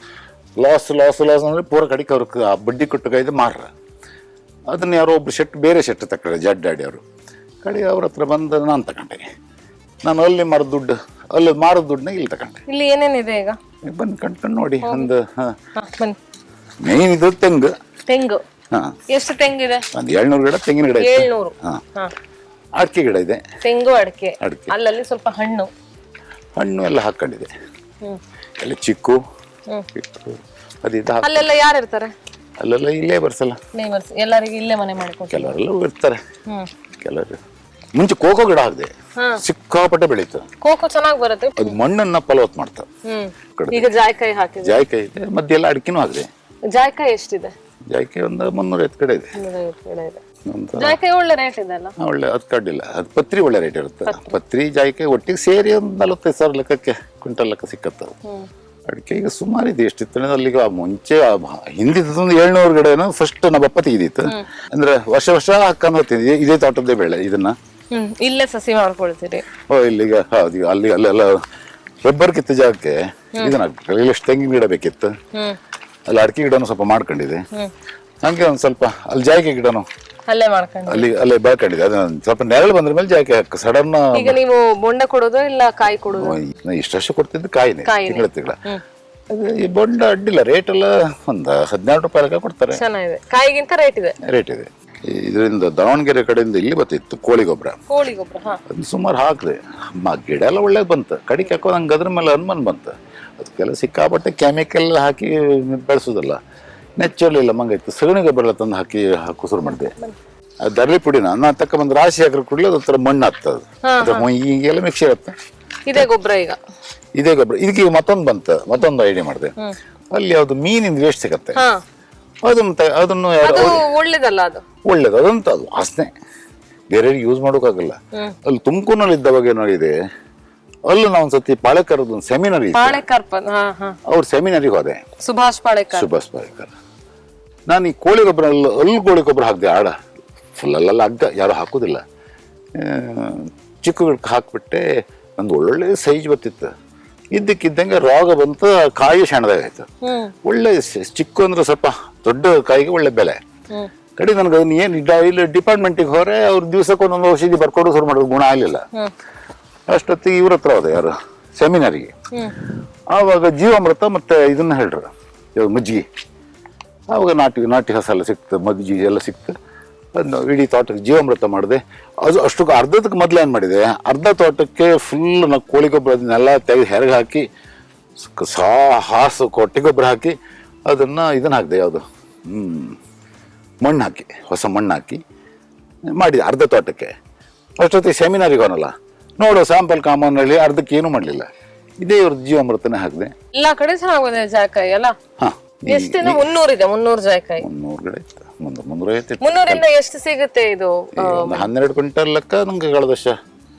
ಲಾಸ್ ಲಾಸ್ ಲಾಸ್ ಅಂದ್ರೆ ಪೂರ ಕಡಿಕೆ ಅವ್ರಿಗೆ ಬಡ್ಡಿ ಕೊಟ್ಟು ಕೈದು ಮಾರ್ರ. ಅದನ್ನ ಯಾರೋ ಒಬ್ರು ಶೆಟ್ ಬೇರೆ ಶೆಟ್ ತಕೊಂಡ್ರೆ ಜಡ್ಡಾಡಿ ಅವರು. ಕಡೆಗೆ ಅವ್ರ ಹತ್ರ ಬಂದು ನಾನು ತಗೊಂಡೆ. ನಾನು ಅಲ್ಲಿ ಮಾರೋ ದುಡ್ಡು ಅಲ್ಲಿ ಮಾರೋ ದುಡ್ಡನ್ನ ಇಲ್ಲಿ ತಗೊಂಡೆ. ಇಲ್ಲಿ ಏನೇನಿದೆ ಈಗ? ಬಂದು ಕಣ್ಕೊಂಡು ನೋಡಿ ಒಂದು ಹಾಂ. ಬನ್ನಿ. ಮೇನ್ ಇದು ತೆಂಗು. ತೆಂಗು? ಹಾಂ. ಎಷ್ಟು ತೆಂಗಿದೆ? ಒಂದು ಏಳ್ನೂರು ಗಿಡ ತೆಂಗಿನ ಗಿಡ ಇತ್ತು ಏಳ್ನೂರು. ಹಾಂ. ಹ. ಅಡಿಕೆ ಗಿಡ ಇದೆ. ತೆಂಗು ಅಡಿಕೆ. ಅಡಿಕೆ. ಅಲ್ಲಲ್ಲಿ ಸ್ವಲ್ಪ ಹಣ್ಣು. ಹಣ್ಣು ಎಲ್ಲ ಹಾಕ್ಕೊಂಡಿದೆ ಹ್ಮ್. ಎಲ್ಲ ಚಿಕ್ಕು. ಹ್ಮ್. ಚಿಕ್ಕು ಅದಿದ್ದು ಹಾಕ್- ಅಲ್ಲೆಲ್ಲ ಯಾರು ಇರ್ತಾರೆ? ಅಲ್ಲೆಲ್ಲ ಇಲ್ಲೇ ಬರ್ಸಲ್ಲ. ನೇಬರ್ಸ್ ಎಲ್ಲರಿಗೂ ಇಲ್ಲೇ ಮನೆ ಮಾಡ್ಕೊಂಡು ಕೆಲವರೆಲ್ಲ ಇರ್ತಾರೆ. ಹ್ಮ್. ಕೆಲವರು. ಮುಂಚೆ ಕೋಕೋ ಗಿಡ ಹಾಕಿದೆ. ಸಿಕ್ಕಾಪಟ್ಟೆ ಬೆಳೀತು. ಕೋಕೋ ಚೆನ್ನಾಗಿ ಬರುತ್ತೆ. ಅದು ಮಣ್ಣನ್ನ ಫಲವತ್ ಮಾಡ್ತಾರೆ ಈಗ ಜಾಯ್ಕಾಯಿ ಹಾಕಿದೆ ಜಾಯ್ಕಾಯಿ ಇದೆ. ಮಧ್ಯೆ ಎಲ್ಲ ಅಡಿಕೆನೂ ಹಾಕಿದೆ. ಜಾಯ್ಕಾಯಿ ಎಷ್ಟಿದೆ? ಜಾಯ್ಕಾಯಿ ಒಂದು ಮುನ್ನೂರೈವತ್ತು ಕಡೆ ಇದೆ. ಗಿಡ ಜಾಯ್ಕಾಯಿ ಒಳ್ಳೆ ರೇಟ್ ಇದೆ ಅಲ್ಲ? ಒಳ್ಳೆ ಅದು ಕಡ್ಡಿಲ್ಲ. ಅದು ಪತ್ರಿ ಒಳ್ಳೆ ರೇಟ್ ಇರುತ್ತೆ. ಪತ್ರಿ. ಜಾಯ್ಕಾಯಿ ಒಟ್ಟಿಗೆ ಸೇರಿ ಒಂದು ನಲವತ್ತೈದು ಸಾವಿರ ಲೆಕ್ಕಕ್ಕೆ ಕ್ವಿಂಟಲ್ ಲೆಕ್ಕ ಸಿಕ್ಕತ್ತೆ ಅಡಿಕೆ ಈಗ ಸುಮಾರು ಇದೆ. ಎಷ್ಟಿತ್ತು ಅಲ್ಲಿ ಮುಂಚೆ ಹಿಂದಿದ್ದೊಂದು ಏಳ್ನೂರು ಗಿಡನೂ ಫಸ್ಟ್ ನಮ್ಮಪ್ಪ ತೆಗೆದಿತ್ತು. ಅಂದ್ರೆ ವರ್ಷ ವರ್ಷ ಹಾಕೊಂಡು ಇದೇ ತೋಟದ್ದೇ ಬೆಳೆ ಇದನ್ನ. ಹ್ಮ್ ಇಲ್ಲೇ ಸಸಿ ಮಾಡ್ಕೊಳ್ತೀರಿ. ಓ ಇಲ್ಲಿಗೆ ಹೌದು ಈಗ ಅಲ್ಲಿ ಅಲ್ಲೆಲ್ಲ ರಬ್ಬರ್ ಕಿತ್ತ ಜಾಗಕ್ಕೆ ಇದನ್ನ ಎಷ್ಟು ತೆಂಗಿನ ಗಿಡ ಬೇಕಿತ್ತು. ಹ್ಮ್. ಅಲ್ಲಿ ಅಡಿಕೆ ಗಿಡನೂ ಸ್ವಲ್ಪ ಮಾಡ್ಕೊಂಡಿದೆ ಹಂಗೆ ಒಂದು ಸ್ವಲ್ಪ ಅಲ್ಲಿ ಜಾಯಿಕೆ ಗಿಡನು ಅಲ್ಲೇ ಮಾಡ್ಕೊಂಡು ಅಲ್ಲಿ ಅಲ್ಲೇ ಬೆಳ್ಕೊಂಡಿದೆ ಅದನ್ನ ಸ್ವಲ್ಪ ನೆರಳು ಬಂದ್ರ ಮೇಲೆ ಜಾಯಿಕೆ ಹಾಕ ಸಡನ್ ಈಗ ನೀವು ಬೊಂಡ ಕೊಡೋದು ಇಲ್ಲ ಕಾಯಿ ಕೊಡೋದು? ಇಷ್ಟು ವರ್ಷ ಕೊಡ್ತಿದ್ದು ಕಾಯಿನೇ ಕಾಯಿನೇ. ತಿಂಗಳ ತಿಂಗಳ. ಈ ಬೊಂಡ ಅಡ್ಡಿಲ್ಲ ರೇಟ್ ಎಲ್ಲ ಒಂದು ಹದಿನಾರು ರೂಪಾಯಿ ಲೆಕ್ಕ ಕೊಡ್ತಾರೆ. ಚೆನ್ನಾಗಿದೆ. ಕಾಯಿಗಿಂತ ರೇಟ್ ಇದೆ. ರೇಟ್ ಇದೆ. ಇದರಿಂದ ದಾವಣಗೆರೆ ಕಡೆಯಿಂದ ಇಲ್ಲಿ ಬರ್ತಿತ್ತು ಕೋಳಿ ಗೊಬ್ಬರ. ಕೋಳಿ ಗೊಬ್ಬರ ಹಾ. ಅದನ್ನ ಸುಮಾರು ಹಾಕಿದೆ. ಮ ಗಿಡ ಎಲ್ಲ ಒಳ್ಳೇದು ಬಂತು. ಕಡಿಕೆ ಹಾಕೋ ನಂಗೆ ಅದ್ರ ಮೇಲೆ ಅನುಮಾನ ಬಂತು. ಅದಕ್ಕೆಲ್ಲ ಸಿಕ್ಕಾಪಟ್ಟೆ ಕೆಮಿಕಲ್ ಹಾಕಿ ಬೆಳೆಸೋದಲ್ಲ. ನೆಚ್ಚರ್ಲಿ ಇಲ್ಲ ಮಂಗಾಯ್ತು ಸಗಣಿ ಗೊಬ್ಬರ ಎಲ್ಲ ತಂದು ಹಾಕಿ ಕುಸುರು ಮಾಡಿದೆ. ಅದು ದರ್ಲಿ ಪುಡಿನ ನಾನು. ತಕ್ಕ ಬಂದು ರಾಶಿ ಹಾಕಿದ್ರೆ ಕೂಡಲೇ ಅದು ಥರ ಮಣ್ಣು ಆಗ್ತದೆ ಅದು. ಈಗೆಲ್ಲ ಮಿಕ್ಸ್ ಇರುತ್ತೆ. ಇದೇ ಗೊಬ್ಬರ ಈಗ. ಇದೇ ಗೊಬ್ಬರ. ಇದಕ್ಕೆ ಈಗ ಮತ್ತೊಂದು ಬಂತು. ಮತ್ತೊಂದು ಐಡಿಯಾ ಮಾಡಿದೆ. ಅಲ್ಲಿ ಯಾವ್ದು ಮೀನಿಂದ ವೇಸ್ಟ್ ಸಿಗತ್ತೆ. ಅದನ್ನು ತ- ಅದನ್ನು ಯಾರು ಅದು ಒಳ್ಳೇದಲ್ಲ ಅದು. ಒಳ್ಳೇದು ಅದಂತ ಅದು ವಾಸನೆ ಬೇರೆಯವ್ರಿಗೆ ಯೂಸ್ ಮಾಡೋಕ್ಕಾಗಲ್ಲ. ಅಲ್ಲಿ ತುಮಕೂರಿನಲ್ಲಿ ಇದ್ದವಾಗ ಏನಾಗಿದೆ ಅಲ್ಲಿ ನಾವು ಒಂದ್ಸತಿ ಪಾಳೇಕರ್ ಒಂದು ಸೆಮಿನರಿ ಅವ್ರ ಸೆಮಿನರಿಗೆ ಹೋದೆ. ಸುಭಾಷ್ ಪಾಳೇಕರ್. ಸುಭಾಷ್ ಪಾಳೇಕರ್. ನಾನು ಈ ಕೋಳಿ ಗೊಬ್ಬರ ಅಲ್ಲ ಅಲ್ಲಿ ಕೋಳಿ ಗೊಬ್ಬರ ಹಾಕಿದೆ ಆಡ. ಫುಲ್ ಅಲ್ಲೆಲ್ಲ ಹಾಕ್ದೆ ಯಾರು ಹಾಕೋದಿಲ್ಲ. ಚಿಕ್ಕ ಗಿಡಕ್ಕೆ ಹಾಕ್ಬಿಟ್ಟೆ ಒಂದು ಒಳ್ಳೆ ಸೈಜ್ ಬರ್ತಿತ್ತು. ಇದ್ದಕ್ಕಿದ್ದಂಗೆ ರೋಗ ಬಂತು ಕಾಯಿ ಸಣ್ಣದಾಗಾಯ್ತು ಒಳ್ಳೆ ಚಿಕ್ಕ ಅಂದ್ರೆ ಸ್ವಲ್ಪ ದೊಡ್ಡ ಕಾಯಿಗೆ ಒಳ್ಳೆ ಬೆಲೆ. ಕಡೆ ನನಗೆ ಅದನ್ನ ಏನು ಇಲ್ಲಿ ಡಿಪಾರ್ಟ್ಮೆಂಟಿಗೆ ಹೋರೆ ಅವ್ರು ದಿವ್ಸಕ್ಕೆ ಒಂದೊಂದು ಔಷಧಿ ಬರ್ಕೊಂಡು ಶುರು ಮಾಡೋದು ಗುಣ ಆಗಲಿಲ್ಲ. ಅಷ್ಟೊತ್ತಿಗೆ ಇವ್ರ ಹತ್ರ ಹೋದೆ ಯಾರು? ಸೆಮಿನಾರಿಗೆ ಆವಾಗ ಜೀವಾಮೃತ ಮತ್ತೆ ಇದನ್ನ ಹೇಳ್ರು. ಇವಾಗ ಮಜ್ಜಿಗೆ. ಆವಾಗ ನಾಟಿ ನಾಟಿ ಹಸ ಎಲ್ಲ ಸಿಕ್ತು ಮಜ್ಜಿಗೆ ಎಲ್ಲ ಸಿಕ್ತು. ಅದನ್ನ ಇಡೀ ತೋಟಕ್ಕೆ ಜೀವಾಮೃತ ಮಾಡಿದೆ. ಅದು ಅಷ್ಟಕ್ಕೆ ಅರ್ಧದಕ್ಕೆ ಮೊದಲು ಏನು ಮಾಡಿದೆ? ಅರ್ಧ ತೋಟಕ್ಕೆ ಫುಲ್ ನಾವು ಕೋಳಿ ಗೊಬ್ಬರ ಅದನ್ನೆಲ್ಲ ತೆಗೆದು ಹೆರಗೆ ಹಾಕಿ ಸ- ಸಾ ಹಾಸು ಕೊಟ್ಟಿ ಗೊಬ್ಬರ ಹಾಕಿ ಅದನ್ನು ಇದನ್ನ ಹಾಕಿದೆ ಯಾವುದು? ಹ್ಞೂ ಮಣ್ಣು ಹಾಕಿ ಹೊಸ ಮಣ್ಣು ಹಾಕಿ ಮಾಡಿದೆ ಅರ್ಧ ತೋಟಕ್ಕೆ. ಅಷ್ಟೊತ್ತಿಗೆ ಸೆಮಿನಾರಿಗೆ ಹೋನಲ್ಲ ನೋಡು ಸ್ಯಾಂಪಲ್ ಕಾಮನ್ ಹೇಳಿ ಅರ್ಧಕ್ಕೆ ಏನು ಮಾಡಲಿಲ್ಲ. ಇದೇ ಇವ್ರ ಜೀವಾಮೃತನೇ ಹಾಕಿದೆ. ಎಲ್ಲಾ ಕಡೆ ಚೆನ್ನಾಗಿದೆ ಜಾಯಕಾಯಿ ಜಾಯ್ಕಾಯಿ ಅಲ್ಲ? ಹಾಂ ಎಷ್ಟಿನ ಮುನ್ನೂರ್ ಇದೆ ಮುನ್ನೂರ್ ಜಾಯಕಾಯಿ? ಮುನ್ನೂರು ಗಿಡ ಇತ್ತು. ಮುನ್ನೂರು ಮುನ್ನೂರೈವತ್ತು ಇತ್ತು. ಮುನ್ನೂರಿಂದ ಎಷ್ಟು ಸಿಗುತ್ತೆ ಇದು? ಒಂದು ಹನ್ನೆರಡು ಕ್ವಿಂಟಲ್ ಲೆಕ್ಕ ನಂಗೆ ಕಳೆದ ವರ್ಷ.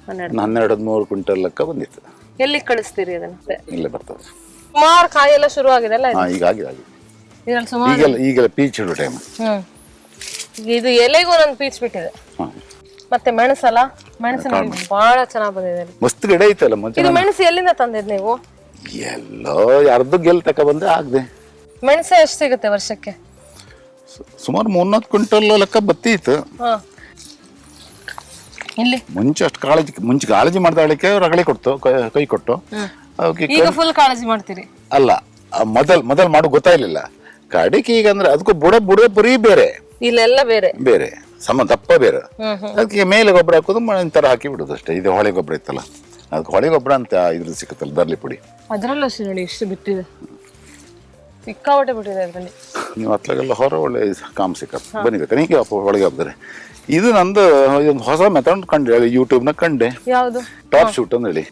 ಹನ್ನೆರಡು. ಹನ್ನೆರಡು ಹದಿಮೂರು ಕ್ವಿಂಟಲ್ ಲೆಕ್ಕ ಬಂದಿತ್ತು. ಎಲ್ಲಿ ಕಳಿಸ್ತೀರಿ ಅದನ್ನ ಇಲ್ಲೇ ಬರ್ತದೆ ಸುಮಾರು ಕಾಯಿ ಎಲ್ಲ ಶುರು ಆಗಿದೆ ಅಲ್ಲ ಹಾಂ ಈಗ ಆಗಿದೆ ಆಗಿದೆ. ಇದ್ರಲ್ಲಿ ಸುಮಾರು ಈಗೆಲ್ಲ ಈಗೆಲ್ಲ ಪೀಚ್ ಟೈಮ್ ಇದು ಎಲೆಗೂ ಒಂದೊಂದು ಪೀಚ್ ಬಿಟ್ಟಿದೆ. ಹಾಂ. ಮತ್ತೆ ಮೆಣಸಲ್ಲ? ಮೆಣಸಿನ ಗಿಡ ಬಹಳ ಚೆನ್ನಾಗಿ ಬಂದಿದೆ ಇಲ್ಲಿ. ಮಸ್ತ್ ಗಿಡ ಐತಲ್ಲ ಇದು ಮೆಣಸು ಎಲ್ಲಿಂದ ತಂದಿದ್ ನೀವು? ಎಲ್ಲೋ ಯಾರ್ದು ಗೆಲ್ ತಕ ಬಂದ್ರೆ ಆಗದೆ. ಮೆಣಸು ಎಷ್ಟು ಸಿಗುತ್ತೆ ವರ್ಷಕ್ಕೆ? ಸುಮಾರು ಮೂರ್ನಾಲ್ಕು ಕ್ವಿಂಟಲ್ ಲೆಕ್ಕ ಬತ್ತಿತ್ತು ಹಾ. ಇಲ್ಲಿ? ಮುಂಚೆ ಅಷ್ಟು ಕಾಳಜಿ ಮುಂಚೆ ಕಾಳಜಿ ಮಾಡ್ದಾಳಿಕೆ ರಗಳೆ ಕೊಡ್ತು ಕೈ- ಕೈ ಕೊಟ್ಟು. ಅವಕ್ಕೆ ಈಗ ಫುಲ್ ಕಾಳಜಿ ಮಾಡ್ತೀರಿ. ಅಲ್ಲ ಆ ಮೊದಲ್ ಮೊದಲ್ ಮಾಡು ಗೊತ್ತಾಗ್ಲಿಲ್ಲ. ಕಡಿಕೆ ಈಗ ಅಂದ್ರೆ ಅದಕ್ಕೂ ಬುಡ ಬುಡ ಪುರಿ ಬೇರೆ. ಇಲ್ಲೆಲ್ಲ ಬೇರೆ. ಬೇರೆ. ಸಮ ದಪ್ಪ ಬೇರೆ. ಅದಕ್ಕೆ ಮೇಲೆ ಗೊಬ್ಬರ ಹಾಕೋದು ಥರ ಹಾಕಿ ಬಿಡೋದು ಅಷ್ಟೇ. ಇದು ಹೊಳೆ ಗೊಬ್ಬರ ಇತ್ತಲ್ಲ. ಅದಕ್ಕೆ ಹೊಳೆ ಗೊಬ್ಬರ ಅಂತ ಇದ್ರಲ್ಲಿ ಸಿಕ್ಕತ್ತಲ್ಲ ದರ್ಲಿ ಪುಡಿ. ಅದರಲ್ಲೂ ಅಷ್ಟೇ ನೋಡಿ ಎಷ್ಟು ಬಿಟ್ಟಿದೆ. ಸಿಕ್ಕಾಪಟ್ಟೆ ಬಿಟ್ಟಿದೆ ಅದರಲ್ಲಿ. ನೀವು ಅತ್ಲಾಗೆಲ್ಲ ಹೊರ ಒಳ್ಳೆ ಕಾಮ್ ಸಿಕ್ಕತ್ತೆ. ಬನ್ನಿ ಬೇಕಾರೆ ಹೀಗೆ ಒಳಗೆ ಹಾಕ್ತಾರೆ ಇದು ನಂದು ಇದೊಂದು ಹೊಸ ಮೆಥಡ್ ಕಂಡೆ ಯೂಟ್ಯೂಬ್ನ ಕಂಡೆ. ಯಾವುದು? ಟಾಪ್ ಶೂಟ್ ಅಂತ ಹೇಳಿ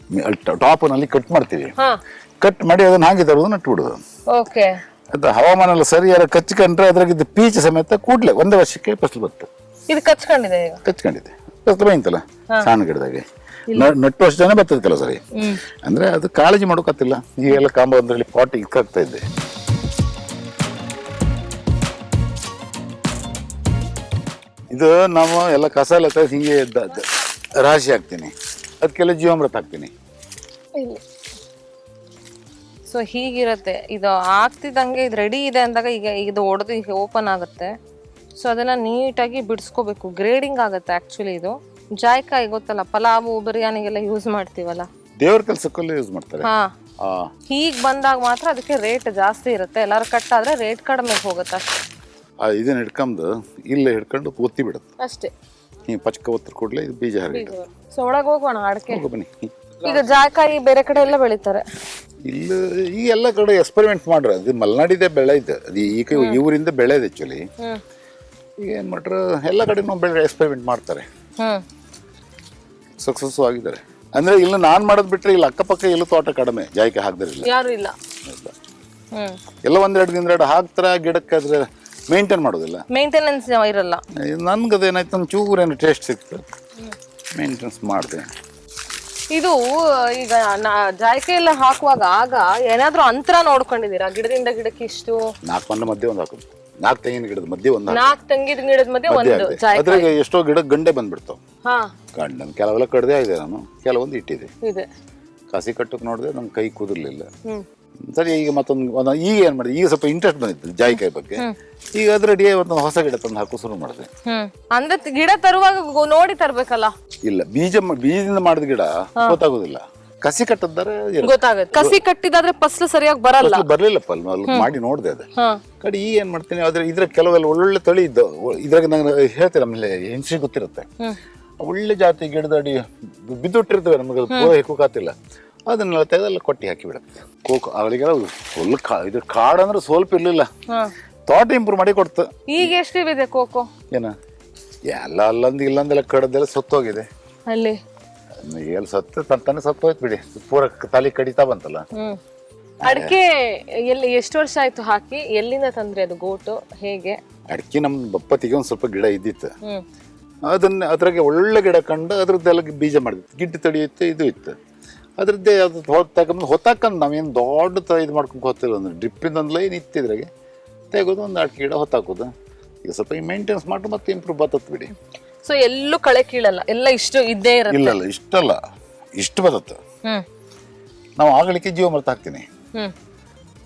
ಟಾಪ್ನಲ್ಲಿ ಕಟ್ ಮಾಡ್ತೀವಿ. ಕಟ್ ಮಾಡಿ ಅದನ್ನ ಹಾಗೆ ತರೋದು ನಟ್ಟು ಬಿಡೋದು ಓಕೆ ಅದು ಹವಾಮಾನ ಎಲ್ಲ ಸರಿಯಾಗಿ ಕಚ್ಕೊಂಡ್ರೆ ಅದ್ರಾಗಿದ್ದ ಪೀಚ್ ಸಮೇತ ಕೂಡ್ಲೆ ಒಂದೇ ವರ್ಷಕ್ಕೆ ಫಸಲು ಬರ್ತದೆ ಇದು ಕಚ್ಕೊಂಡಿದೆ ಈಗ? ಕಚ್ಕೊಂಡಿದೆ. ಫಸಲು ಬೈಂತಲ್ಲ ಸಣ್ಣ ಗಿಡದಾಗೆ ನೆಟ್ಟು ನಟ್ಟು ವರ್ಷ ಜನ ಬರ್ತದೆ ಕೆಲವು ಸರಿ. ಅಂದ್ರೆ ಅದು ಕಾಳಜಿ ಮಾಡೋಕತ್ತಿಲ್ಲ ಈಗೆಲ್ಲ ಕಾಂಬ ಅಂದ್ರಲ್ಲಿ ಪಾಟ್ ಇಕ್ಕಾಗ್ತಾ ಇದ್ದೆ ಇದು ನಾವು ಎಲ್ಲ ಕಸ ಎಲ್ಲ ತೆಗೆದು ಹಿಂಗೆ ರಾಶಿ ಹಾಕ್ತೀನಿ. ಅದಕ್ಕೆಲ್ಲ ಜೀವಾಮೃತ ಹಾಕ್ತೀನಿ. ಸೊ ಹೀಗಿರುತ್ತೆ. ಇದು ಆಗ್ತಿದ್ದಂಗೆ ಇದು ರೆಡಿ ಇದೆ ಅಂದಾಗ ಈಗ ಇದು ಒಡೆದು ಈಗ ಓಪನ್ ಆಗುತ್ತೆ. ಸೊ ಅದನ್ನು ನೀಟಾಗಿ ಬಿಡಿಸ್ಕೋಬೇಕು. ಗ್ರೇಡಿಂಗ್ ಆಗುತ್ತೆ ಆ್ಯಕ್ಚುಲಿ ಇದು. ಜಾಯ್ಕಾಯಿ ಗೊತ್ತಲ್ಲ ಪಲಾವು ಬಿರಿಯಾನಿಗೆಲ್ಲ ಯೂಸ್ ಮಾಡ್ತೀವಲ್ಲ? ದೇವ್ರ ಕೆಲ್ಸಕ್ಕೆಲ್ಲ ಯೂಸ್ ಮಾಡ್ತಾರೆ. ಹಾ. ಹೀಗೆ ಹೀಗ್ ಬಂದಾಗ ಮಾತ್ರ ಅದಕ್ಕೆ ರೇಟ್ ಜಾಸ್ತಿ ಇರುತ್ತೆ. ಎಲ್ಲರೂ ಕಟ್ ಆದ್ರೆ ರೇಟ್ ಕಡಿಮೆ ಹೋಗುತ್ತೆ ಅಷ್ಟೇ. ಆ ಇದನ್ನ ಹಿಡ್ಕೊಂಡು ಇಲ್ಲೇ ಹಿಡ್ಕೊಂಡು ಒತ್ತಿ ಬಿಡುತ್ತೆ. ಅಷ್ಟೇ. ನೀವು ಪಚ್ಕ ಒತ್ತರ ಕೂಡಲೇ ಇದು ಬೀಜ ಹರಿ ಸೊ ಒಳಗೆ ಹೋಗೋಣ ಅಡಕೆ. ಹೋಗು ಬನ್ನಿ. ಈಗ ಜಾಯಕಾಯಿ ಬೇರೆ ಕಡೆ ಎಲ್ಲ ಬೆಳಿತಾರೆ. ಇಲ್ಲಿ ಈ ಎಲ್ಲ ಕಡೆ ಎಕ್ಸ್ಪೆರಿಮೆಂಟ್ ಮಾಡ್ರೆ ಅದು ಮಲೆನಾಡಿದೆ ಬೆಳೆ ಇದೆ. ಅದು ಈಗ ಇವರಿಂದ ಊರಿಂದ ಬೆಳೆ ಇದೆ ಆ್ಯಕ್ಚುಲಿ ಈಗ ಏನು ಮಾಡ್ರೆ ಎಲ್ಲ ಕಡೆನೂ ಬೆಳೆ ಎಕ್ಸ್ಪೆರಿಮೆಂಟ್ ಮಾಡ್ತಾರೆ. ಹ್ಮ್. ಸಕ್ಸಸ್ಸು ಆಗಿದ್ದಾರೆ. ಅಂದರೆ ಇಲ್ಲಿ ನಾನು ಮಾಡೋದು ಬಿಟ್ಟರೆ ಇಲ್ಲಿ ಅಕ್ಕಪಕ್ಕ ಎಲ್ಲೂ ತೋಟ ಕಡಿಮೆ ಜಾಯ್ಕೆ ಇಲ್ಲ ಯಾರು ಇಲ್ಲ. ಹ್ಮ್. ಎಲ್ಲ ಒಂದೆರಡು ದಿನದೆರಡು ಹಾಕ್ತಾರೆ ಗಿಡಕ್ಕೆ ಅದ್ರ ಮೇಂಟೈನ್ ಮಾಡೋದಿಲ್ಲ. ಮೇಂಟೆನೆನ್ಸ್ ಇರಲ್ಲ. ನನ್ಗೆ ಅದೇನಾಯ್ತು ಒಂದು ಚೂರೇನು ಟೇಸ್ಟ್ ಸಿಕ್ತು. ಮೇಂಟೆನೆನ್ಸ್ ಮಾಡಿದೆ. ಇದು ಈಗ ನಾ ಜಾಯ್ಕೆ ಎಲ್ಲ ಹಾಕುವಾಗ ಆಗ ಏನಾದ್ರೂ ಅಂತರ ನೋಡ್ಕೊಂಡಿದ್ದೀರಾ? ಗಿಡದಿಂದ ಗಿಡಕ್ಕೆ ಇಷ್ಟು? ನಾಲ್ಕು ಮಣ್ಣು ಮಧ್ಯೆ ಒಂದು ಹಾಕುದು. ನಾಲ್ಕು ತೆಂಗಿನ ಗಿಡದ ಮಧ್ಯೆ ಒಂದು. ನಾಲ್ಕು ತಂಗಿದ ಗಿಡದ ಮಧ್ಯೆ ಒಂದು ಅದ್ರಾಗೆ ಎಷ್ಟೋ ಗಿಡ ಗಂಡೆ ಬಂದ್ಬಿಡ್ತಾವ್ ಹಾ. ಗಂಡನ ಕೆಲವೆಲ್ಲ ಕಡ್ದೆ ಆಗಿದೆ ನಾನು. ಕೆಲವೊಂದು ಇಟ್ಟಿದೆ. ಇದೆ. ಕಸಿ ಕಟ್ಟಕ್ಕೆ ನೋಡಿದೆ ನಮ್ಮ ಕೈ ಕುದಿರ್ಲಿಲ್ಲ. ಹ್ಮ್. ಸರಿ ಈಗ ಮತ್ತೊಂದು ಒಂದು ಈಗ ಏನು ಮಾಡಿದೆ? ಈಗ ಸ್ವಲ್ಪ ಇಂಟ್ರೆಸ್ಟ್ ಬಂದಿತ್ತು ಜಾಯಿಕಾಯಿ ಬಗ್ಗೆ. ಈಗ ಅದ್ರ ಡಿ ಒಂದು ಹೊಸ ಗಿಡ ತಂದು ಹಾಕೋ ಶುರು ಮಾಡಿದೆ. ಹ್ಮ್. ಅಂದ್ರೆ ತ- ಗಿಡ ತರುವಾಗ ಗೊ- ನೋಡಿ ತರ್ಬೇಕಲ್ಲ? ಇಲ್ಲ ಬೀಜ ಮ- ಬೀಜದಿಂದ ಮಾಡಿದ ಗಿಡ ಗೊತ್ತಾಗೋದಿಲ್ಲ. ಕಸಿ ಕಟ್ಟದ್ದಾರೆ ಗೊತ್ತಾಗುತ್ತೆ. ಕಸಿ ಕಟ್ಟಿದಾದ್ರೆ ಫಸ್ಲು ಸರಿಯಾಗಿ ಬರಲ್ಲ. ಬರ್ಲಿಲ್ಲಪ್ಪ ಅಲ್ಲಿ ಅಲ್ಲಿ ಮಾಡಿ ನೋಡಿದೆ ಅದು. ಹಾ. ಕಡೆ ಈಗ ಏನ್ ಮಾಡ್ತೀನಿ? ಅದ್ರ ಇದ್ರ ಕೆಲವೆಲ್ಲ ಒಳ್ಳೊಳ್ಳೆ ತಳಿ ಇದ್ದು ಇದ್ರಾಗ ನಂಗೆ ಹೇಳ್ತೀರ ಆಮೇಲೆ ಹೆಂಚಿ ಗೊತ್ತಿರುತ್ತೆ. ಹ್ಮ್. ಒಳ್ಳೆ ಜಾತಿ ಗಿಡದ ಅಡಿ ಬಿದ್ದುಟ್ಟಿರ್ತವೆ ನಮಗೆ ಹೆಕ್ಕು ಪೂರ ಹೆಕ್ಕೋಕಾತಿಲ್ಲ ಅದನ್ನೆಲ್ಲ ತೆಗೆದೆಲ್ಲ ಕೊಟ್ಟಿ ಹಾಕಿ ಬಿಡುತ್ತೆ. ಕೋಕೋ ಅವಳಿಗೆಲ್ಲ ಫುಲ್ ಕಾ ಇದು ಕಾಡು ಅಂದ್ರೆ ಸ್ವಲ್ಪ ಇರಲಿಲ್ಲ. ತೋಟ ಇಂಪ್ರೂವ್ ಮಾಡಿ ಕೊಡ್ತು. ಈಗ ಇದೆ ಕೋಕೋ? ಏನ? ಎಲ್ಲ ಅಲ್ಲೊಂದು ಇಲ್ಲೊಂದೆಲ್ಲ ಕಡದೆಲ್ಲ ಸತ್ತೋಗಿದೆ. ಅಲ್ಲಿ? ಎಲ್ಲಿ ಸತ್ತು ತಂತಾನೆ ತಾನೇ ಸತ್ತೋಯ್ತು ಬಿಡಿ. ಪೂರ ತಲೆ ಕಡಿತಾ ಬಂತಲ್ಲ. ಅಡಿಕೆ ಎಲ್ಲಿ ಎಷ್ಟು ವರ್ಷ ಆಯ್ತು ಹಾಕಿ? ಎಲ್ಲಿಂದ ತಂದ್ರೆ ಅದು ಗೋಟು? ಹೇಗೆ? ಅಡಿಕೆ ನಮ್ಮ ಬಪ್ಪತ್ತಿಗೆ ಒಂದು ಸ್ವಲ್ಪ ಗಿಡ ಇದ್ದಿತ್ತು. ಅದನ್ನ ಅದ್ರಾಗೆ ಒಳ್ಳೆ ಗಿಡ ಕಂಡು ಅದ್ರದ್ದೆಲ್ಲ ಬೀಜ ಮಾಡಿದ್ವಿ ಗಿಡ್ಡ ತಡಿಯುತ್ತೆ ಇದು ಇತ್ತು. ಅದ್ರದ್ದೇ ಅದು ಹೊತ್ತು ತಗೊಂಡು ಹೊತ್ತಾಕಂಡು ನಾವೇನು ದೊಡ್ಡ ತ ಇದು ಮಾಡ್ಕೊಂಡು ಹೋಗ್ತಿಲ್ಲ ಅಂದ್ರೆ ಡ್ರಿಪ್ಪಿಂದ ಒಂದು ಲೈನ್ ಇತ್ತಿದ್ರಾಗೆ ತೆಗೆದು ಒಂದು ಅಡಿಕೆ ಗಿಡ ಹೊತ್ತಾಕೋದು ಈಗ ಸ್ವಲ್ಪ ಈ ಮೇಂಟೆನ್ಸ್ ಮಾಡಿ ಮತ್ತೆ ಇಂಪ್ರೂವ್ ಬರ್ತದೆ ಬಿಡಿ. ಸೊ ಎಲ್ಲೂ ಕಳೆ ಕೀಳಲ್ಲ. ಎಲ್ಲ ಇಷ್ಟು ಇದ್ದೇ ಇರಲ್ಲ ಇಲ್ಲ ಇಲ್ಲ ಇಷ್ಟಲ್ಲ. ಇಷ್ಟು ಬರುತ್ತೆ ಹ್ಮ್. ನಾವು ಆಗಲಿಕ್ಕೆ ಜೀವ ಮರ್ತ ಹಾಕ್ತೀನಿ. ಹ್ಮ್.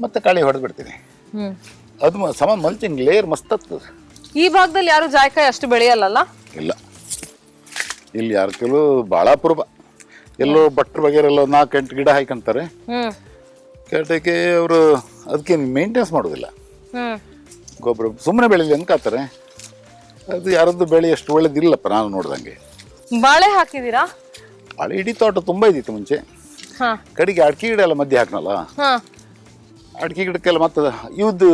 ಮತ್ತೆ ಕಳೆ ಹೊಡೆದು ಬಿಡ್ತೀನಿ. ಹ್ಮ್. ಅದು ಸಮ ಮಲ್ಚಿಂಗ್ ಲೇಯರ್ ಮಸ್ತ್ ಆಗ್ತದೆ ಈ ಭಾಗದಲ್ಲಿ ಯಾರು ಜಾಯ್ಕಾಯಿ ಅಷ್ಟು ಬೆಳೆಯಲ್ಲ ಇಲ್ಲ. ಇಲ್ಲಿ ಯಾರು ಕೆಲವು ಭಾಳ ಅಪರೂಪ ಎಲ್ಲೋ ಭಟ್ರ ಬಗೆರೆಲ್ಲ ನಾಲ್ಕು ಎಂಟು ಗಿಡ ಹಾಕಂತಾರೆ ಕೇಟಕ್ಕೆ ಅವರು ಅದಕ್ಕೆ ಮೇಂಟೆನ್ಸ್ ಮಾಡೋದಿಲ್ಲ. ಗೊಬ್ಬರ ಸುಮ್ಮನೆ ಬೆಳೀಲಿ ಅನ್ಕಾತಾರೆ ಅದು ಯಾರದ್ದು ಬೆಳೆ ಅಷ್ಟು ಒಳ್ಳೇದಿಲ್ಲಪ್ಪ ನಾನು ನೋಡ್ದಂಗೆ. ಬಾಳೆ ಹಾಕಿದೀರಾ ಬಾಳೆ ಇಡೀ ತೋಟ ತುಂಬ ಇದ್ದಿತ್ತು ಮುಂಚೆ. ಕಡೆಗೆ ಅಡಿಕೆ ಗಿಡ ಎಲ್ಲ ಮಧ್ಯೆ ಹಾಕ್ನಲ್ಲ? ಅಡಿಕೆ ಗಿಡಕ್ಕೆಲ್ಲ ಮತ್ತೆ ಇವ್ದು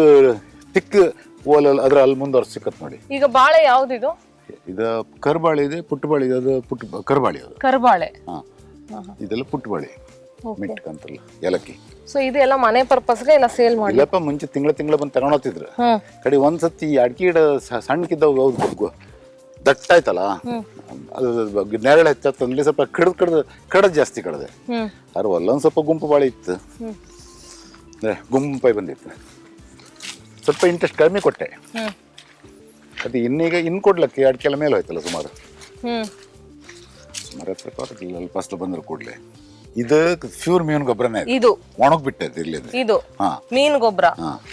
ತಿಕ್ ಓಲಲ್ಲಿ ಅದ್ರ ಅಲ್ಲಿ ಮುಂದುವರ್ಸಿ ಸಿಕ್ಕತ್ ನೋಡಿ. ಈಗ ಬಾಳೆ ಯಾವ್ದು ಇದು ಇದು ಕರ್ಬಾಳೆ ಇದೆ ಪುಟ್ಟಬಾಳಿ ಇದೆ ಅದು ಪುಟ್ಟ ಕರ್ಬಾಳೆ ಅದು. ಕರ್ಬಾಳೆ. ಹಾಂ. ಇದೆಲ್ಲ ಪುಟ್ಟಬಾಳಿ ಮಿಟ್ಕಂತಲ್ಲ ಏಲಕ್ಕಿ. ಸೊ ಇದೆಲ್ಲ ಮನೆ ಪರ್ಪಸ್ಗೆ ಎಲ್ಲ ಸೇಲ್ ಮಾಡಿ. ಇಲ್ಲಪ್ಪ ಮುಂಚೆ ತಿಂಗಳ ತಿಂಗಳ ಬಂದು ತಗೊಂಡೋಗ್ತಿದ್ರು. ಕಡೆ ಒಂದ್ಸತಿ ಅಡಿಕೆ ಗಿಡ ಸ- ಸಣ್ಣಕ್ಕಿದ್ದವು ಹೌದು ದಟ್ಟ ಆಯ್ತಲ್ಲ ಅದು ನೆರಳು ಹೆಚ್ಚತ್ತಂದ್ರೆ ಸ್ವಲ್ಪ ಕಡ್ದು ಕಡ್ದು ಕಡದ್ ಜಾಸ್ತಿ ಕಡದೆ. ಆದ್ರೆ ಅಲ್ಲೊಂದು ಸ್ವಲ್ಪ ಗುಂಪು ಭಾಳ ಇತ್ತು. ಹ್ಮ್. ಅಂದ್ರೆ ಗುಂಪೈ ಬಂದಿತ್ತು. ಸ್ವಲ್ಪ ಇಂಟ್ರೆಸ್ಟ್ ಕಡಿಮೆ ಕೊಟ್ಟೆ. ಅದು ಇನ್ನೀಗ ಇನ್ನು ಕೊಡ್ಲಕ್ಕೆ ಅಡಿಕೆಲ್ಲ ಮೇಲೆ ಹೋಯ್ತಲ್ಲ ಸುಮಾರು. ಕೊಡಕ್ಕಿಲ್ಲ ಅಲ್ಲಿ ಫಸ್ಟ್ ಬಂದ್ರೆ ಕೂಡಲೇ. ಇದು ಪ್ಯೂರ್ ಮೀನ್ ಗೊಬ್ಬರನೇ ಇದು. ಒಣಗ್ ಇಲ್ಲಿ ಇದು. ಹಾ. ಮೀನು ಗೊಬ್ಬರ.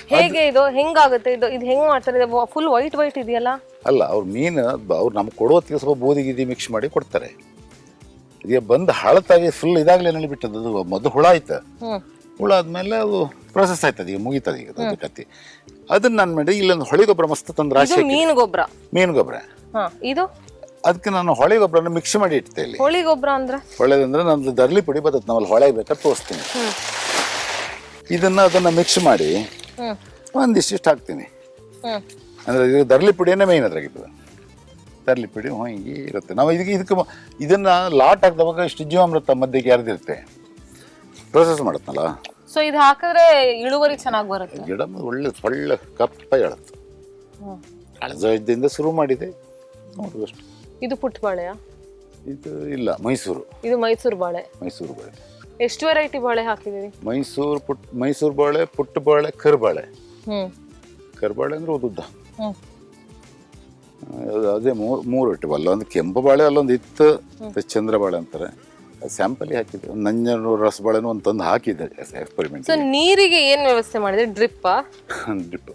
ಹೇಗೆ ಇದು? ಹೆಂಗಾಗುತ್ತೆ ಇದು? ಇದು ಹೆಂಗ್ ಮಾಡ್ತಾರೆ? ಫುಲ್ ವೈಟ್ ವೈಟ್ ಇದೆಯಲ್ಲ? ಅಲ್ಲ ಅವ್ರ ಮೀನು ಅವ್ರು ನಮ್ಗೆ ಕೊಡೋತ್ತಿಗೆ ಸ್ವಲ್ಪ ಬೂದಿ ಗೀದಿ ಮಿಕ್ಸ್ ಮಾಡಿ ಕೊಡ್ತಾರೆ. ಈಗ ಬಂದು ಹಳತಾಗಿ ಫುಲ್ ಇದಾಗ್ಲೇ ನೆಲೆ ಬಿಟ್ಟದ್ದು. ಅದು ಮೊದಲು ಹುಳ ಆಯ್ತು. ಹುಳ ಆದ್ಮೇಲೆ ಅದು ಪ್ರೊಸೆಸ್ ಆಯ್ತದ ಈಗ ಮುಗೀತದ ಈಗ ಅದು ಕತ್ತಿ. ಅದನ್ನ ನಾನು ಮಾಡಿ ಇಲ್ಲೊಂದು ಹೊಳಿ ಗೊಬ್ಬರ ಮಸ್ತ್ ತಂದ್ರೆ ಇದು ಮೀನು ಗೊಬ್ಬರ. ಮೀನು ಗೊಬ್ಬರ. ಹಾ ಇದು? ಅದಕ್ಕೆ ನಾನು ಹೊಳೆ ಗೊಬ್ಬರನ ಮಿಕ್ಸ್ ಮಾಡಿ ಇಡ್ತೇನೆ ಇಲ್ಲಿ. ಹೋಳಿ ಗೊಬ್ಬರ ಅಂದ್ರೆ? ಹೊಳೆದಂದ್ರೆ ನಂದು ದರ್ಲಿ ಪುಡಿ ಬರ್ತದೆ ನಾವಲ್ಲಿ ಹೊಳೆ ಬೇಕಾದ್ರೆ ತೋರಿಸ್ತೀನಿ. ಇದನ್ನ ಅದನ್ನ ಮಿಕ್ಸ್ ಮಾಡಿ ಹ್ಮ್. ಒಂದಿಷ್ಟಿಷ್ಟು ಹಾಕ್ತೀನಿ. ಹ್ಮ್. ಅಂದ್ರೆ ಇದು ದರ್ಲಿ ಪುಡಿಯೇ ಮೇಯ್ನ್ ಅದ್ರಾಗಿದ್ದು ದರ್ಲಿ ಪುಡಿ ಹೋಗಿ ಇರುತ್ತೆ. ನಾವು ಇದಕ್ಕೆ ಇದಕ್ಕೆ ಮ- ಇದನ್ನ ಲಾಟ್ ಹಾಕಿದವಾಗ ಇಷ್ಟು ಜೀವಾಮೃತ ಮಧ್ಯಕ್ಕೆ ಯಾರ್ದಿರುತ್ತೆ ಪ್ರೊಸೆಸ್ ಮಾಡುತ್ತಲ್ಲ? ಸೊ ಇದು ಹಾಕಿದ್ರೆ ಇಳುವರಿ ಚೆನ್ನಾಗಿ ಬರುತ್ತೆ? ಗಿಡ ಒಳ್ಳೆ ಒಳ್ಳೆ ಕಪ್ಪ ಹೇಳುತ್ತೆ ಹ್ಮ್. ಕಳೆದ ಶುರು ಮಾಡಿದೆ. ನೋಡುದು ಅಷ್ಟು ಇದು ಪುಟ್ಟ ಬಾಳೆಯ ಇದು ಇಲ್ಲ ಮೈಸೂರು. ಇದು ಮೈಸೂರು ಬಾಳೆ. ಮೈಸೂರು ಬಾಳೆ. ಎಷ್ಟು ವೆರೈಟಿ ಬಾಳೆ ಹಾಕಿದೀವಿ ಮೈಸೂರು ಪುಟ್ ಮೈಸೂರು ಬಾಳೆ ಪುಟ್ಟ ಬಾಳೆ ಕರ್ಬಾಳೆ. ಹ್ಮ್. ಕರ್ಬಾಳೆ ಅಂದ್ರೆ ಉದ್ದುದ್ದ. ಹ್ಮ್. ಅದು ಅದೇ ಮೂರು ಮೂರು ಇಟ್ಟಿವೆ. ಅಲ್ಲೊಂದು ಕೆಂಪು ಬಾಳೆ ಅಲ್ಲೊಂದು ಇತ್ತು ಮತ್ತೆ ಚಂದ್ರ ಬಾಳೆ ಅಂತಾರೆ. ಸ್ಯಾಂಪಲ್ ಹಾಕಿದ್ದೆ. ಒಂದು ನಂಜನೂರು ರಸಬಾಳೆನೂ ಒಂದು ತಂದು ಹಾಕಿದ್ದೆ ಎಕ್ಸ್ಪೆರಿಮೆಂಟ್ ಸೊ ನೀರಿಗೆ ಏನ್ ವ್ಯವಸ್ಥೆ ಮಾಡಿದ್ರೆ? ಡ್ರಿಪ್ಪಾ? [laughs] ಡ್ರಿಪ್.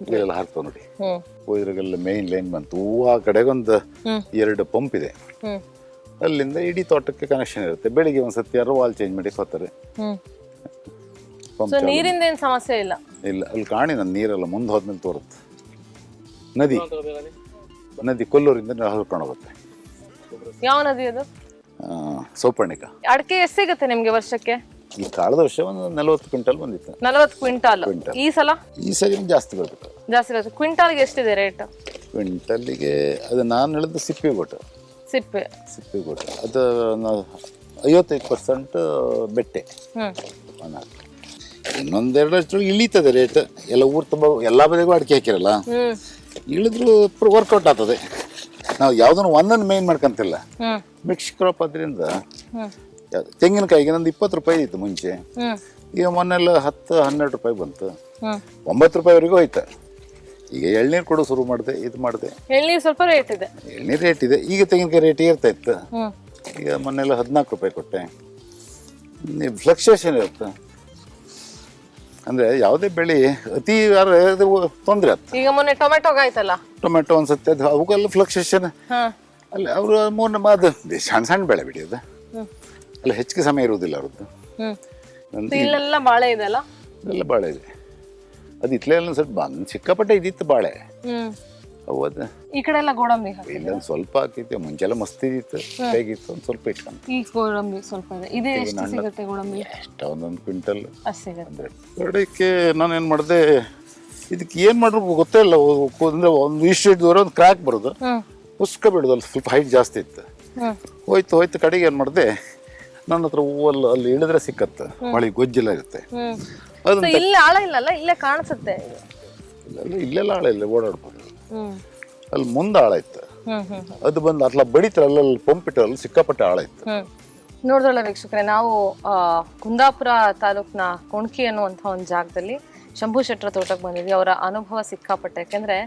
ಇಲ್ಲೆಲ್ಲ ಹಾಕ್ತಾವ ನೋಡಿ. ಹ್ಮ್. ಹೋದ್ರಾಗೆಲ್ಲ ಮೇನ್ ಲೈನ್ ಬಂತು. ಆ ಕಡೆಗೊಂದು ಎರಡು ಪಂಪ್ ಇದೆ. ಅಲ್ಲಿಂದ ಇಡೀ ತೋಟಕ್ಕೆ ಕನೆಕ್ಷನ್ ಇರುತ್ತೆ. ಬೆಳಿಗ್ಗೆ ಒಂದ್ಸತಿ ಯಾರು ವಾಲ್ ಚೇಂಜ್ ಮಾಡಿ ಹೋಗ್ತಾರೆ ಪಂಪ್ ಸೊ ನೀರಿಂದ ಏನ್ ಸಮಸ್ಯೆ ಇಲ್ಲ? ಇಲ್ಲ ಅಲ್ಲಿ ಕಾಣಿ ನನ್ನ ನೀರೆಲ್ಲ ಮುಂದೆ ಹೋದ್ಮೇಲೆ ತೋರುತ್ತೆ. ನದಿ. ನದಿ ಕೊಲ್ಲೂರಿಂದ ಹರ್ಕೊಂಡು ಹೋಗುತ್ತೆ. ಯಾವ ನದಿ ಅದು? ಸೌಪರ್ಣಿಕ. ಅಡಿಕೆ ಎಷ್ಟು ಸಿಗುತ್ತೆ ನಿಮ್ಗೆ ವರ್ಷಕ್ಕೆ? ಈ ಕಾಲದ ವರ್ಷ ಒಂದು ನಲವತ್ತು ಕ್ವಿಂಟಲ್ ಬಂದಿತ್ತು. ನಲವತ್ತು ಕ್ವಿಂಟಾಲ್. ಕ್ವಿಂಟಾಲ್. ಈ ಸಲ? ಈ ಸರಿ ಒಂದು ಜಾಸ್ತಿ ಬರ್ಬೇಕು ಜಾಸ್ತಿ ಇರುತ್ತೆ ಕ್ವಿಂಟಾಲ್ಗೆ ಎಷ್ಟಿದೆ ರೇಟ್? ಕ್ವಿಂಟಲ್ಲಿಗೆ ಅದು ನಾನು ಹೇಳಿದ್ದು ಸಿಪ್ಪೆ ಕೊಟ್ಟು ಸಿಪ್ಪೆ. ಸಿಪ್ಪೆ ಕೊಟ್ಟು ಅದು ನಾವು ಐವತ್ತೈದು ಪರ್ಸೆಂಟ್ ಬೆಟ್ಟೆ. ಹ್ಮ್. ಇನ್ನೊಂದೆರಡು ಅಷ್ಟರೊಳಗೆ ಇಳೀತದೆ ರೇಟ್. ಎಲ್ಲ ಊರು ತುಂಬ ಎಲ್ಲ ಬದಿಗೂ ಅಡಿಕೆ ಹಾಕಿರಲ್ಲ. ಹ್ಮ್. ಇಳಿದ್ರು ವರ್ಕೌಟ್ ಆಗ್ತದೆ. ನಾವು ಯಾವುದನ್ನು ಒಂದನ್ನು ಮೇನ್ ಮಾಡ್ಕೊಂತಿಲ್ಲ. ಹ್ಮ್. ಮಿಕ್ಸ್ ಕ್ರಾಪ್ ಅದರಿಂದ ಹ್ಮ್. ತೆಂಗಿನಕಾಯಿಗೆ ನಂದು ಇಪ್ಪತ್ತು ರೂಪಾಯಿ ಇತ್ತು ಮುಂಚೆ. ಈಗ ಮೊನ್ನೆಲ್ಲ ಹತ್ತು ಹನ್ನೆರಡು ರೂಪಾಯಿ ಬಂತು. ಒಂಬತ್ತು ರೂಪಾಯಿವರೆಗೂ ಹೋಯ್ತು. ಈಗ ಎಳ್ನೀರು ಕೊಡೋ ಶುರು ಮಾಡಿದೆ ಇದು ಮಾಡಿದೆ. ಎಳ್ನೀರು ಸ್ವಲ್ಪ ರೇಟ್ ಇದೆ. ಎಳ್ನೀರು ರೇಟ್ ಇದೆ. ಈಗ ತೆಂಗಿನಕಾಯಿ ರೇಟ್ ಏರ್ತಾ ಇತ್ತು. ಈಗ ಮೊನ್ನೆಲ್ಲ ಹದಿನಾಲ್ಕು ರೂಪಾಯಿ ಕೊಟ್ಟೆ. ಫ್ಲಕ್ಚುಯೇಷನ್ ಇರುತ್ತೆ. ಅಂದ್ರೆ ಯಾವುದೇ ಬೆಳೆ ಅತಿ ತೊಂದರೆ ಆಯ್ತು ಈಗ ಮೊನ್ನೆ ಟೊಮೆಟೊ ಆಯ್ತಲ್ಲ? ಟೊಮೆಟೊ ಅನ್ಸುತ್ತೆ ಅದು ಅವಕ್ಕೆಲ್ಲ ಫ್ಲಕ್ಚುಯೇಷನ್ ಅಲ್ಲಿ ಅವರು ಮೂರು ಅದು ಸಣ್ಣ ಸಣ್ಣ ಬೆಳೆ ಬಿಡಿ ಅದು. ಅಲ್ಲಿ ಹೆಚ್ಚಿಗೆ ಸಮಯ ಇರುವುದಿಲ್ಲ ಅವ್ರದ್ದು. ನಂದು ಇಲ್ಲೆಲ್ಲ ಬಾಳೆ ಇದೆ ಅಲ್ಲ? ಎಲ್ಲ ಬಾಳೆ ಇದೆ. ಅದು ಇತ್ಲೇ ಎಲ್ಲ ಸ್ವಲ್ಪ ಬಂದು ಸಿಕ್ಕಾಪಟ್ಟೆ ಇದಿತ್ತು ಬಾಳೆ. ಹ್ಮ್. ಅವು ಅದು. ಈ ಕಡೆ ಎಲ್ಲ ಗೋಡಂಬಿ ಹಾಕಿ ಇಲ್ಲೊಂದು ಸ್ವಲ್ಪ ಹಾಕಿತ್ತು ಮುಂಚೆಲ್ಲ ಮಸ್ತ್ ಇದಿತ್ತು ಹೇಗಿತ್ತು? ಒಂದು ಸ್ವಲ್ಪ ಇಟ್ಕೊಂಡು ಈ ಗೋಡಂಬಿ ಸ್ವಲ್ಪ ಇದೆ. ಇದೆ ಎಷ್ಟು ಸಿಗುತ್ತೆ ಗೋಡಂಬಿ? ಎಷ್ಟು ಒಂದೊಂದು ಕ್ವಿಂಟಲ್. ಅಷ್ಟು ಸಿಗುತ್ತೆ. ಅಂದರೆ ಕಡೆಗೆ ನಾನೇನು ಮಾಡಿದೆ ಇದಕ್ಕೆ ಏನು ಮಾಡಿದ್ರು ಗೊತ್ತೇ ಇಲ್ಲ. ಅಂದ್ರೆ ಒಂದು ಇಷ್ಟು ದೂರ ಒಂದು ಕ್ರ್ಯಾಕ್ ಬರೋದು. ಹ್ಮ್. ಉಸ್ಕ ಬಿಡೋದು ಅಲ್ಲಿ ಸ್ವಲ್ಪ ಹೈಟ್ ಜಾಸ್ತಿ ಇತ್ತು. ಹ್ಮ್. ಹೋಯ್ತು ಹೋಯ್ತು ಕಡೆಗೆ ಏನು ಮಾಡಿದೆ ನನ್ನ ಹತ್ರ ಹೂವಲ್ಲಿ ಅಲ್ಲಿ ಇಳಿದ್ರೆ ಸಿಕ್ಕತ್ತೆ ಮಳೆ ಗೊಜ್ಜಿಲ್ಲ ಇರುತ್ತೆ. ಹ್ಮ್. ಅದನ್ನ So ಇಲ್ಲಿ ಆಳ ಇಲ್ಲಲ್ಲ ಇಲ್ಲೇ ಕಾಣಿಸುತ್ತೆ. ಇಲ್ಲೆಲ್ಲ ಇಲ್ಲೆಲ್ಲ ಆಳ ಇಲ್ಲ ಓಡಾಡ್ಬೋದು ಹ್ಮ್. ಅಲ್ಲಿ ಮುಂದೆ ಆಳ ಇತ್ತು. ಹ್ಮ್ ಹ್ಮ್ ಅದು ಬಂದು ಅಟ್ಲ ಬಡಿತಾರೆ ಅಲ್ಲಲ್ಲಿ ಪಂಪ್ ಇಟ್ಟು ಅಲ್ಲಿ ಸಿಕ್ಕಾಪಟ್ಟೆ ಆಳ ಇತ್ತು. ಹ್ಮ್. ನೋಡಿದ್ರಲ್ಲ ವೀಕ್ಷಕರೇ ನಾವು ಆ, ಕುಂದಾಪುರ ತಾಲೂಕ್ನ ಕೊಣ್ಕಿ ಅನ್ನುವಂಥ ಒಂದು ಜಾಗದಲ್ಲಿ ಶಂಭು ಶೆಟ್ಟರ ತೋಟಕ್ಕೆ ಬಂದಿದ್ವಿ. ಅವರ ಅನುಭವ ಸಿಕ್ಕಾಪಟ್ಟೆ. ಯಾಕೆಂದ್ರೆ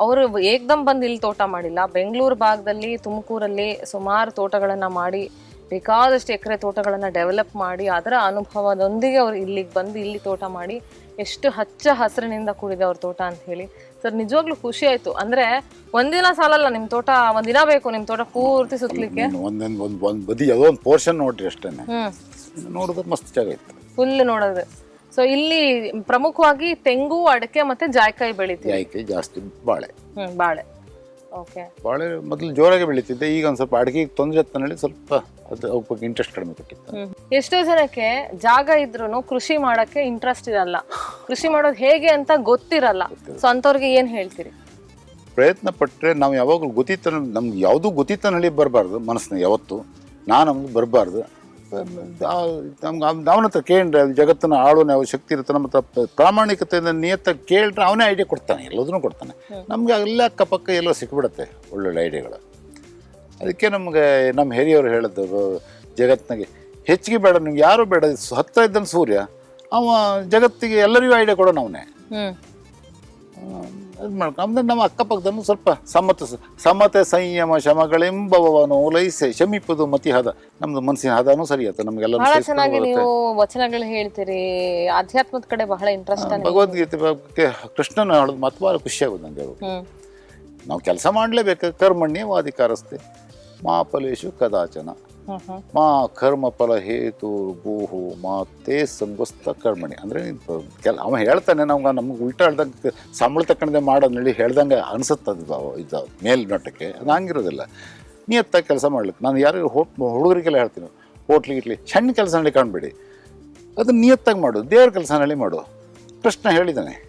ಅವರು ಏಕ್ದಮ್ ಬಂದು ಇಲ್ಲಿ ತೋಟ ಮಾಡಿಲ್ಲ. ಬೆಂಗಳೂರು ಭಾಗದಲ್ಲಿ ತುಮಕೂರಲ್ಲಿ ಸುಮಾರು ತೋಟಗಳನ್ನು ಮಾಡಿ ಬೇಕಾದಷ್ಟು ಎಕರೆ ತೋಟಗಳನ್ನು ಡೆವಲಪ್ ಮಾಡಿ ಅದರ ಅನುಭವದೊಂದಿಗೆ ಅವ್ರು ಇಲ್ಲಿಗೆ ಬಂದು ಇಲ್ಲಿ ತೋಟ ಮಾಡಿ ಎಷ್ಟು ಹಚ್ಚ ಹಸಿರಿನಿಂದ ಕೂಡಿದೆ ಅವ್ರ ತೋಟ ಅಂತ ಹೇಳಿ. ಸರ್ ನಿಜವಾಗ್ಲೂ ಖುಷಿ ಆಯಿತು. ಅಂದ್ರೆ ಒಂದಿನ ಸಾಲಲ್ಲ ನಿಮ್ಮ ತೋಟ ಒಂದಿನ ಬೇಕು ನಿಮ್ಮ ತೋಟ ಪೂರ್ತಿ ಸುತ್ತಲಿಕ್ಕೆ ಒಂದೊಂದು ಒಂದು ಒಂದು ಬದಿ ಯಾವುದೋ ಒಂದು ಪೋರ್ಷನ್ ನೋಡ್ರಿ ಅಷ್ಟೇ ಹ್ಮ್. ನೋಡಿದ್ರೆ ಮಸ್ತ್ ಜಾಗ ಇತ್ತು. ಫುಲ್ ನೋಡೋದು. ಸೊ ಇಲ್ಲಿ ಪ್ರಮುಖವಾಗಿ ತೆಂಗು ಅಡಕೆ ಮತ್ತೆ ಜಾಯ್ಕಾಯಿ ಬೆಳಿತೀವಿ. ಜಾಸ್ತಿ ಬಾಳೆ. ಹ್ಞೂ ಬಾಳೆ. ಬಾಳೆ ಮೊದಲು ಜೋರಾಗಿ ಬೆಳೀತಿದ್ದೆ ಈಗ ಒಂದು ಸ್ವಲ್ಪ ಅಡಿಗೆಗೆ ತೊಂದರೆ ತನಲ್ಲಿ ಸ್ವಲ್ಪ ಅದು ಅವಕ್ಕೆ ಇಂಟ್ರೆಸ್ಟ್ ಕಡಿಮೆ ಕೊಟ್ಟಿತ್ತು. ಎಷ್ಟೋ ಜನಕ್ಕೆ ಜಾಗ ಇದ್ರೂ ಕೃಷಿ ಮಾಡಕ್ಕೆ ಇಂಟ್ರೆಸ್ಟ್ ಇರಲ್ಲ. ಕೃಷಿ ಮಾಡೋದು ಹೇಗೆ ಅಂತ ಗೊತ್ತಿರಲ್ಲ. ಸೊ ಅಂತವ್ರಿಗೆ ಏನ್ ಹೇಳ್ತೀರಿ? ಪ್ರಯತ್ನ ಪಟ್ಟರೆ ನಾವು ಯಾವಾಗಲೂ ಗೊತ್ತಿತ್ತ ನಮ್ಗೆ ಯಾವುದೂ ನಳಿ ಬರಬಾರ್ದು ಮನಸ್ಸಿನ ಯಾವತ್ತು. ನಾನು ನಮ್ಗೆ ಬರಬಾರ್ದು. ನಮ್ಗೆ ಅವನ ಹತ್ರ ಕೇಳ್ರೆ ಜಗತ್ತಿನ ಆಳೋನ ಯಾವ ಶಕ್ತಿ ಇರುತ್ತೆ ನಮ್ಮ ಹತ್ರ ಪ್ರಾಮಾಣಿಕತೆಯಿಂದ ನಿಯತ್ತ ಕೇಳ್ರೆ ಅವನೇ ಐಡಿಯಾ ಕೊಡ್ತಾನೆ ಎಲ್ಲದನ್ನೂ ಕೊಡ್ತಾನೆ. ನಮಗೆ ಎಲ್ಲ ಅಕ್ಕಪಕ್ಕ ಎಲ್ಲ ಸಿಕ್ಬಿಡುತ್ತೆ ಒಳ್ಳೊಳ್ಳೆ ಐಡಿಯಾಗಳು ಅದಕ್ಕೆ ನಮಗೆ ನಮ್ಮ ಹಿರಿಯವರು ಹೇಳಿದ್ರು ಜಗತ್ತಿನಾಗೆ ಹೆಚ್ಚಿಗೆ ಬೇಡ ನಿಮ್ಗೆ ಯಾರು ಬೇಡ ಹತ್ತ ಇದ್ದಾನೆ ಸೂರ್ಯ ಅವ ಜಗತ್ತಿಗೆ ಎಲ್ಲರಿಗೂ ಐಡಿಯಾ ಕೊಡೋಣ ಅವನೇ. ಅದು ಮಾಡ್ಕೊ. ಅಂದ್ರೆ ನಮ್ಮ ಅಕ್ಕಪಕ್ಕದನ್ನು ಸ್ವಲ್ಪ ಸಮತ ಸಮತೆ ಸಂಯಮ ಶಮಗಳೆಂಬವನು ಲೈಸೆ ಶಮಿಪದು ಮತಿ ಹದ ನಮ್ದು ಮನಸ್ಸಿನ ಹದನೂ ಸರಿ ಆಯ್ತು ನಮಗೆಲ್ಲ ಬಹಳ ಚೆನ್ನಾಗಿ ನೀವು ವಚನಗಳು ಹೇಳ್ತೀರಿ. ಆಧ್ಯಾತ್ಮದ ಕಡೆ ಬಹಳ ಇಂಟ್ರೆಸ್ಟ್ ಭಗವದ್ಗೀತೆ ಬಗ್ಗೆ ಕೃಷ್ಣನ ಹೇಳೋದು ಮತ್ತೆ ಭಾಳ ಖುಷಿ ಆಗೋದು ನನಗೆ ನಾವು ಕೆಲಸ ಮಾಡಲೇಬೇಕು ಕರ್ಮಣ್ಯ ವಾದಿಕಾರಸ್ತೆ ಮಾಪಲೇಶು ಕದಾಚನ. ಮಾ ಕರ್ಮ ಫಲ ಹೇತು ಭೂಹು ಮಾ ತೇ ಕರ್ಮಣಿ. ಅಂದರೆ ಕೆಲ ಅವ ಹೇಳ್ತಾನೆ ನಮ್ಗೆ ನಮ್ಗೆ ಉಲ್ಟ ಹೇಳ್ದಂಗೆ ಸಂಬಳ ತಕ್ಕಂಡೆ ಮಾಡೋದು ನಡಿ ಹೇಳ್ದಂಗೆ ಅನ್ಸುತ್ತದ ಇದು ಮೇಲ್ನೋಟಕ್ಕೆ. ಅದು ಹಂಗಿರೋದಿಲ್ಲ. ನಿಯತ್ತಾಗಿ ಕೆಲಸ ಮಾಡ್ಲಿಕ್ಕೆ ನಾನು ಯಾರು ಹೋಟ್ ಹುಡುಗರಿಗೆಲ್ಲ ಹೇಳ್ತೀನಿ. ಹೋಟ್ಲಿಗೆ ಇಟ್ಲಿ ಸಣ್ಣ ಕೆಲಸ ಹೇಳಿ ಕಾಣಬೇಡಿ. ಅದನ್ನ ನಿಯತ್ತಾಗಿ ಮಾಡು. ದೇವ್ರ ಕೆಲಸ ಹೇಳಿ ಮಾಡು. ಕೃಷ್ಣ ಹೇಳಿದ್ದಾನೆ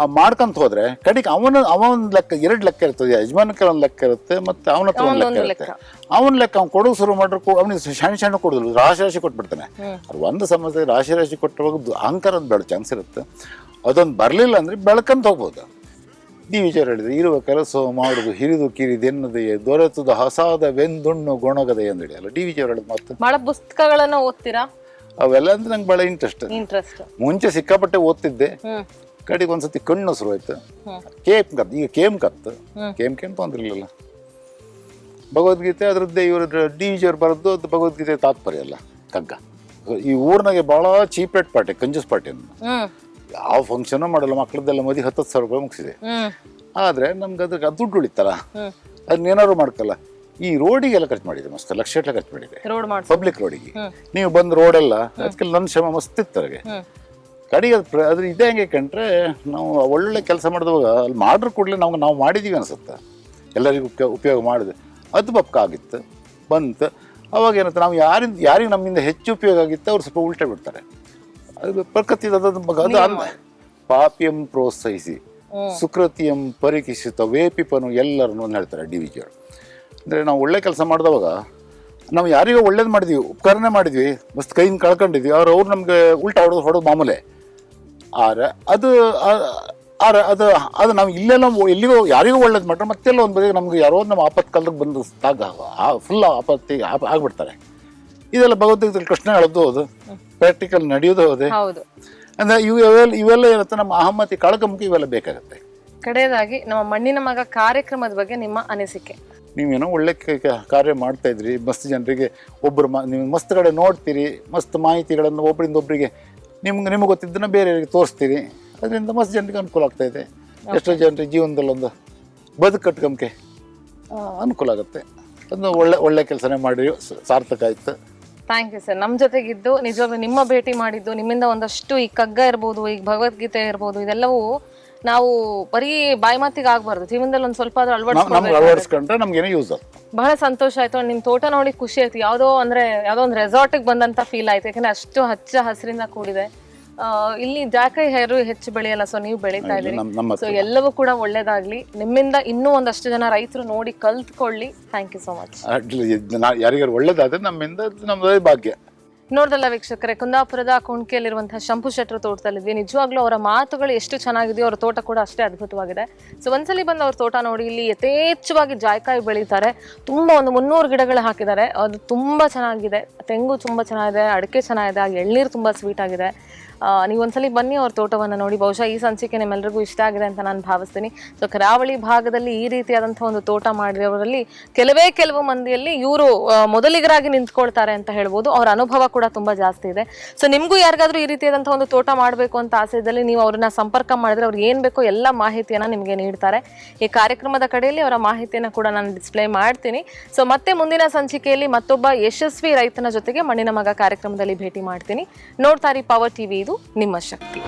ಆ ಮಾಡ್ಕೊಂತ ಹೋದ್ರೆ ಕಡೆಗೆ ಅವನ ಅವನ ಲೆಕ್ಕ ಎರಡು ಲೆಕ್ಕ ಇರ್ತದೆ. ಯಜಮಾನಕ್ಕೆ ಒಂದು ಲೆಕ್ಕ ಇರುತ್ತೆ ಮತ್ತೆ ಅವನ ಹತ್ರ ಒಂದು ಲೆಕ್ಕ ಇರುತ್ತೆ. ಅವನ ಲೆಕ್ಕ ಅವ್ನು ಕೊಡೋದು ಶುರು ಮಾಡ್ರೆ ಅವನಿಗೆ ಸಣ್ಣ ಸಣ್ಣ ಕೊಡೋದಿಲ್ಲ ರಾಶಿ ರಾಶಿ ಕೊಟ್ಬಿಡ್ತಾನೆ ಅದು ಒಂದು ಸಮಸ್ಯೆ ರಾಶಿ ರಾಶಿ ಕೊಟ್ಟವಾಗ ಅಹಂಕಾರ ಬೆಳ ಚಾನ್ಸ್ ಇರುತ್ತೆ. ಅದೊಂದು ಬರಲಿಲ್ಲ ಅಂದ್ರೆ ಬೆಳ್ಕಂತ ಹೋಗ್ಬೋದು. ಡಿ ವಿಚಾರ ಹೇಳಿದ್ರೆ ಇರುವ ಕೆಲಸ ಮಾಡುದು ಹಿರಿದು ಕಿರಿದೆನ್ನದೆಯೇ ದೊರೆತದ ಹಸಾದ ವೆಂದುಣ್ಣು ಗೊಣಗದೆ ಹೇಳಿ ಅಲ್ಲ ಡಿ ವಿಚಾರ ಹೇಳಿದ ಮತ್ತೆ ಬಹಳ ಪುಸ್ತಕಗಳನ್ನ ಓದ್ತೀರಾ? ಅವೆಲ್ಲ ಅಂದ್ರೆ ನಂಗೆ ಬಹಳ ಇಂಟ್ರೆಸ್ಟ್ ಇಂಟ್ರೆಸ್ಟ್ ಮುಂಚೆ ಸಿಕ್ಕಾಪಟ್ಟೆ ಓದ್ತಿದ್ದೆ. ಕಡೆಗೆ ಒಂದ್ಸತಿ ಕಣ್ಣು ಶುರು ಆಯ್ತು. ಕೇಮ್ ಕತ್ ಈಗ ಕೇಮ್ ಕತ್ತು. ಹ್ಮ್. ಕೇಮ್ ಕೇಮ್ ತೊಂದ್ರಿರ್ಲಿಲ್ಲ ಭಗವದ್ಗೀತೆ ಅದರದ್ದೇ ಇವರು ಡಿ ವಿಜಿಯವ್ರು ಬರೆದು ಅದು ಭಗವದ್ಗೀತೆ ತಾತ್ಪರ್ಯ ಅಲ್ಲ ಕಗ್ಗ ಈ ಊರ್ನಾಗೆ ಭಾಳ ಚೀಪ್ ರೇಟ್ ಪಾರ್ಟಿ ಕಂಜೂಸ್ ಪಾರ್ಟಿ ಯಾವ ಫಂಕ್ಷನ್ ಮಾಡಲ್ಲ ಮಕ್ಕಳದ್ದೆಲ್ಲ ಮದುವೆ ಹತ್ತು ಸಾವಿರ ರೂಪಾಯಿ ಮುಗಿಸಿದೆ. ಆದ್ರೆ ನಮ್ಗೆ ಅದ್ರ ಅದು ದುಡ್ಡು ಉಳಿತಲ್ಲ ಅದನ್ನೇನಾದ್ರು ಮಾಡ್ಕಲ್ಲ. ಈ ರೋಡಿಗೆಲ್ಲ ಖರ್ಚು ಮಾಡಿದೆ ಮಸ್ತ್ ಲಕ್ಷ ಖರ್ಚು ಮಾಡಿದೆ. ಪಬ್ಲಿಕ್ ರೋಡಿಗೆ. ನೀವು ಬಂದು ರೋಡೆಲ್ಲ ಅದಕ್ಕೆ ನನ್ನ ಶ್ರಮ ಮಸ್ತ್ ಇತ್ತು ಕಡೆಗೆ ಅದು ಪ್ರ- ಅದ್ರ ಇದೆ ಹೆಂಗೆ ಕಂಡ್ರೆ ನಾವು ಒಳ್ಳೊಳ್ಳೆ ಕೆಲಸ ಮಾಡಿದವಾಗ ಅಲ್ಲಿ ಮಾಡ್ರ ಕೂಡಲೇ ನಾವು ನಾವು ಮಾಡಿದ್ದೀವಿ ಅನಿಸುತ್ತೆ. ಎಲ್ಲರಿಗೂ ಉಪಯೋಗ ಉಪಯೋಗ ಮಾಡಿದೆ. ಅದು ಬಪ್ಕ ಆಗಿತ್ತು ಬಂತು. ಅವಾಗ ಏನಂತ ನಾವು ಯಾರಿಂದ ಯಾರಿಗೆ ನಮ್ಮಿಂದ ಹೆಚ್ಚು ಉಪಯೋಗ ಆಗಿತ್ತು ಅವ್ರು ಸ್ವಲ್ಪ ಉಲ್ಟೆ ಬಿಡ್ತಾರೆ. ಅದು ಪ್ರಕೃತಿ ಅದು ಪಾಪಿಯಂ ಪ್ರೋತ್ಸಾಹಿಸಿ ಸುಕೃತಿಯಂ ಪರೀಕ್ಷಿತ ವೇಪಿಪನು ಎಲ್ಲರನ್ನು ಅಂತ ಹೇಳ್ತಾರೆ ಡಿ ವಿ ಜಿ ಅವರು. ಅಂದರೆ ನಾವು ಒಳ್ಳೆ ಕೆಲಸ ಮಾಡಿದವಾಗ ನಾವು ಯಾರಿಗೋ ಒಳ್ಳೇದು ಮಾಡಿದ್ವಿ ಉಪಕರಣ ಮಾಡಿದ್ವಿ ಮಸ್ತ್ ಕೈಯಿಂದ ಕಳ್ಕೊಂಡಿದ್ವಿ ಅವ್ರು ಅವ್ರು ನಮಗೆ ಉಲ್ಟಾ ಹೊಡೋದು ಹೊಡೋದು ಮಾಮೂಲೆ. ಆದ್ರೆ ಅದು ಆರೆ ಆದ್ರೆ ಅದು ಅದು ನಾವು ಇಲ್ಲೆಲ್ಲ ಎಲ್ಲಿಗೋ ಯಾರಿಗೂ ಒಳ್ಳೇದು ಮಾಡ್ರೆ ಮತ್ತೆಲ್ಲ ಒಂದು ಬದಿಗೆ ನಮ್ಗೆ ಯಾರೋ ನಮ್ಮ ಆಪತ್ ಕಾಲದಾಗ ಬಂದು ತಾಗ ಫುಲ್ ಆಪತ್ತಿಗೆ ಆಪ ಆಗ್ಬಿಡ್ತಾರೆ. ಇದೆಲ್ಲ ಭಗವದ್ಗೀತೆ ಕೃಷ್ಣ ಹೇಳೋದು ಹೌದು. ಪ್ರಾಕ್ಟಿಕಲ್ ನಡೆಯೋದು ಹೌದು. ಅಂದ್ರೆ ಇವು ಇವೆಲ್ಲ ಇವೆಲ್ಲ ಇರುತ್ತೆ ನಮ್ಮ ಅಹಮ್ಮತಿ ಕಳಕಂಬಕ್ಕೆ ಇವೆಲ್ಲ ಬೇಕಾಗುತ್ತೆ. ಕಡೆಯದಾಗಿ ನಮ್ಮ ಮಣ್ಣಿನ ಮಗ ಕಾರ್ಯಕ್ರಮದ ಬಗ್ಗೆ ನಿಮ್ಮ ಅನಿಸಿಕೆ. ನೀವೇನೋ ಒಳ್ಳೆ ಕಾರ್ಯ ಮಾಡ್ತಾ ಇದ್ರಿ. ಮಸ್ತ್ ಜನರಿಗೆ ಒಬ್ಬರು ನೀವು ಮಸ್ತ್ ಕಡೆ ನೋಡ್ತೀರಿ. ಮಸ್ತ್ ಮಾಹಿತಿಗಳನ್ನು ಒಬ್ಬರಿಂದ ಒಬ್ಬರಿಗೆ ನಿಮ್ಗೆ ನಿಮಗೆ ಗೊತ್ತಿದ್ದನ್ನ ಬೇರೆಯವರಿಗೆ ತೋರಿಸ್ತೀರಿ. ಅದರಿಂದ ಮಸ್ತ್ ಜನರಿಗೆ ಅನುಕೂಲ ಆಗ್ತಾ ಇದೆ. ಎಷ್ಟೋ ಜನರಿಗೆ ಜೀವನದಲ್ಲಿ ಒಂದು ಬದುಕು ಕಟ್ಕೊಂಬಕ್ಕೆ ಅನುಕೂಲ ಆಗುತ್ತೆ. ಒಂದು ಒಳ್ಳೆ ಒಳ್ಳೆ ಕೆಲಸನೇ ಮಾಡಿ ಸಾರ್ಥಕ ಆಯಿತು. ಥ್ಯಾಂಕ್ ಯು ಸರ್ ನಮ್ಮ ಜೊತೆಗಿದ್ದು ನಿಜವಾಗ್ಲೂ ನಿಮ್ಮ ಭೇಟಿ ಮಾಡಿದ್ದು ನಿಮ್ಮಿಂದ ಒಂದಷ್ಟು ಈ ಕಗ್ಗ ಇರ್ಬೋದು ಈಗ ಭಗವದ್ಗೀತೆ ಇರ್ಬೋದು ಇದೆಲ್ಲವೂ ನಾವು ಬರೀ ಬಾಯಿ ಮಾತಿಗೆ ಆಗ್ಬಾರ್ದು. ಜೀವನದಲ್ಲಿ ಒಂದ್ ಸ್ವಲ್ಪ ಆದ್ರೂ ನಾವು ನಮ್ಗೆ ಅಳವಡಿಸ್ಕೊಳ್ಬೇಕು ಅಳವಡಿಸ್ಕೊಂಡ್ರೆ ನಮ್ಗೇನೋ ಯೂಸ್ ಅದು ಬಹಳ ಸಂತೋಷ ಆಯ್ತು. ನಿಮ್ ತೋಟ ನೋಡಿ ಖುಷಿ ಆಯ್ತು. ಯಾವ್ದೋ ಅಂದ್ರೆ ಯಾವ್ದೋ ಒಂದು ರೆಸಾರ್ಟ್ ಬಂದಂತ ಫೀಲ್ ಆಯ್ತು. ಯಾಕಂದ್ರೆ ಅಷ್ಟು ಹಚ್ಚ ಹಸಿರಿಂದ ಕೂಡಿದೆ. ಆ, ಇಲ್ಲಿ ಜಾಗ ಹೇರು ಹೆಚ್ಚು ಬೆಳೆಯಲ್ಲ ಸೊ ನೀವು ಬೆಳೀತಾ ಇದ್ದೀರಿ. ನಮ್ಮ ಸೊ ಎಲ್ಲವೂ ಕೂಡ ಒಳ್ಳೇದಾಗ್ಲಿ. ನಿಮ್ಮಿಂದ ಇನ್ನೂ ಒಂದಷ್ಟು ಜನ ರೈತರು ನೋಡಿ ಕಲ್ತ್ಕೊಳ್ಳಿ. ಥ್ಯಾಂಕ್ ಯು ಸೊ ಮಚ್ ಯಾರಿಗಾರು ಒಳ್ಳೇದಾದ್ರೆ ನಮ್ಮಿಂದ ನಮ್ಮದೇ ಭಾಗ್ಯ. ನೋಡ್ದಲ್ಲ ವೀಕ್ಷಕರೇ, ಕುಂದಾಪುರದ ಕುಣ್ಕೆಯಲ್ಲಿರುವಂತಹ ಶಂಪು ಶೆಟ್ಟರ್ ತೋಟದಲ್ಲಿದ್ವಿ. ನಿಜವಾಗ್ಲೂ ಅವರ ಮಾತುಗಳು ಎಷ್ಟು ಚೆನ್ನಾಗಿದೆಯೋ ಅವರ ತೋಟ ಕೂಡ ಅಷ್ಟೇ ಅದ್ಭುತವಾಗಿದೆ. ಸೊ ಒಂದ್ಸಲಿ ಬಂದು ಅವ್ರ ತೋಟ ನೋಡಿ, ಇಲ್ಲಿ ಯಥೇಚ್ಛವಾಗಿ ಜಾಯ್ಕಾಯಿ ಬೆಳೀತಾರೆ. ತುಂಬ ಒಂದು ಮುನ್ನೂರು ಗಿಡಗಳು ಹಾಕಿದ್ದಾರೆ. ಅದು ತುಂಬ ಚೆನ್ನಾಗಿದೆ. ತೆಂಗು ತುಂಬ ಚೆನ್ನಾಗಿದೆ, ಅಡಿಕೆ ಚೆನ್ನಾಗಿದೆ, ಎಳ್ನೀರು ತುಂಬ ಸ್ವೀಟ್ ಆಗಿದೆ. ನೀವು ಒಂದ್ಸಲಿ ಬನ್ನಿ ಅವ್ರ ತೋಟವನ್ನು ನೋಡಿ. ಬಹುಶಃ ಈ ಸಂಚಿಕೆ ನಿಮ್ಮೆಲ್ಲರಿಗೂ ಇಷ್ಟ ಆಗಿದೆ ಅಂತ ನಾನು ಭಾವಿಸ್ತೀನಿ. ಸೊ ಕರಾವಳಿ ಭಾಗದಲ್ಲಿ ಈ ರೀತಿಯಾದಂಥ ಒಂದು ತೋಟ ಮಾಡಿರೋರಲ್ಲಿ ಕೆಲವೇ ಕೆಲವು ಮಂದಿಯಲ್ಲಿ ಇವರು ಮೊದಲಿಗರಾಗಿ ನಿಂತ್ಕೊಳ್ತಾರೆ ಅಂತ ಹೇಳ್ಬೋದು. ಅವ್ರ ಅನುಭವ ಕೂಡ ತುಂಬ ಜಾಸ್ತಿ ಇದೆ. ಸೊ ನಿಮಗೂ ಯಾರಿಗಾದ್ರೂ ಈ ರೀತಿಯಾದಂಥ ಒಂದು ತೋಟ ಮಾಡಬೇಕು ಅಂತ ಆಸೆ ಇದ್ದಲ್ಲಿ ನೀವು ಅವ್ರನ್ನ ಸಂಪರ್ಕ ಮಾಡಿದ್ರೆ ಅವ್ರಿಗೆ ಏನು ಬೇಕೋ ಎಲ್ಲ ಮಾಹಿತಿಯನ್ನು ನಿಮಗೆ ನೀಡ್ತಾರೆ. ಈ ಕಾರ್ಯಕ್ರಮದ ಕಡೆಯಲ್ಲಿ ಅವರ ಮಾಹಿತಿಯನ್ನು ಕೂಡ ನಾನು ಡಿಸ್ಪ್ಲೇ ಮಾಡ್ತೀನಿ. ಸೊ ಮತ್ತೆ ಮುಂದಿನ ಸಂಚಿಕೆಯಲ್ಲಿ ಮತ್ತೊಬ್ಬ ಯಶಸ್ವಿ ರೈತನ ಜೊತೆಗೆ ಮಣ್ಣಿನ ಮಗ ಕಾರ್ಯಕ್ರಮದಲ್ಲಿ ಭೇಟಿ ಮಾಡ್ತೀನಿ. ನೋಡ್ತಾರಿ ಪವರ್ ಟಿವಿ ಇದು. ನಿಮ್ಮ ಶಕ್ತಿ.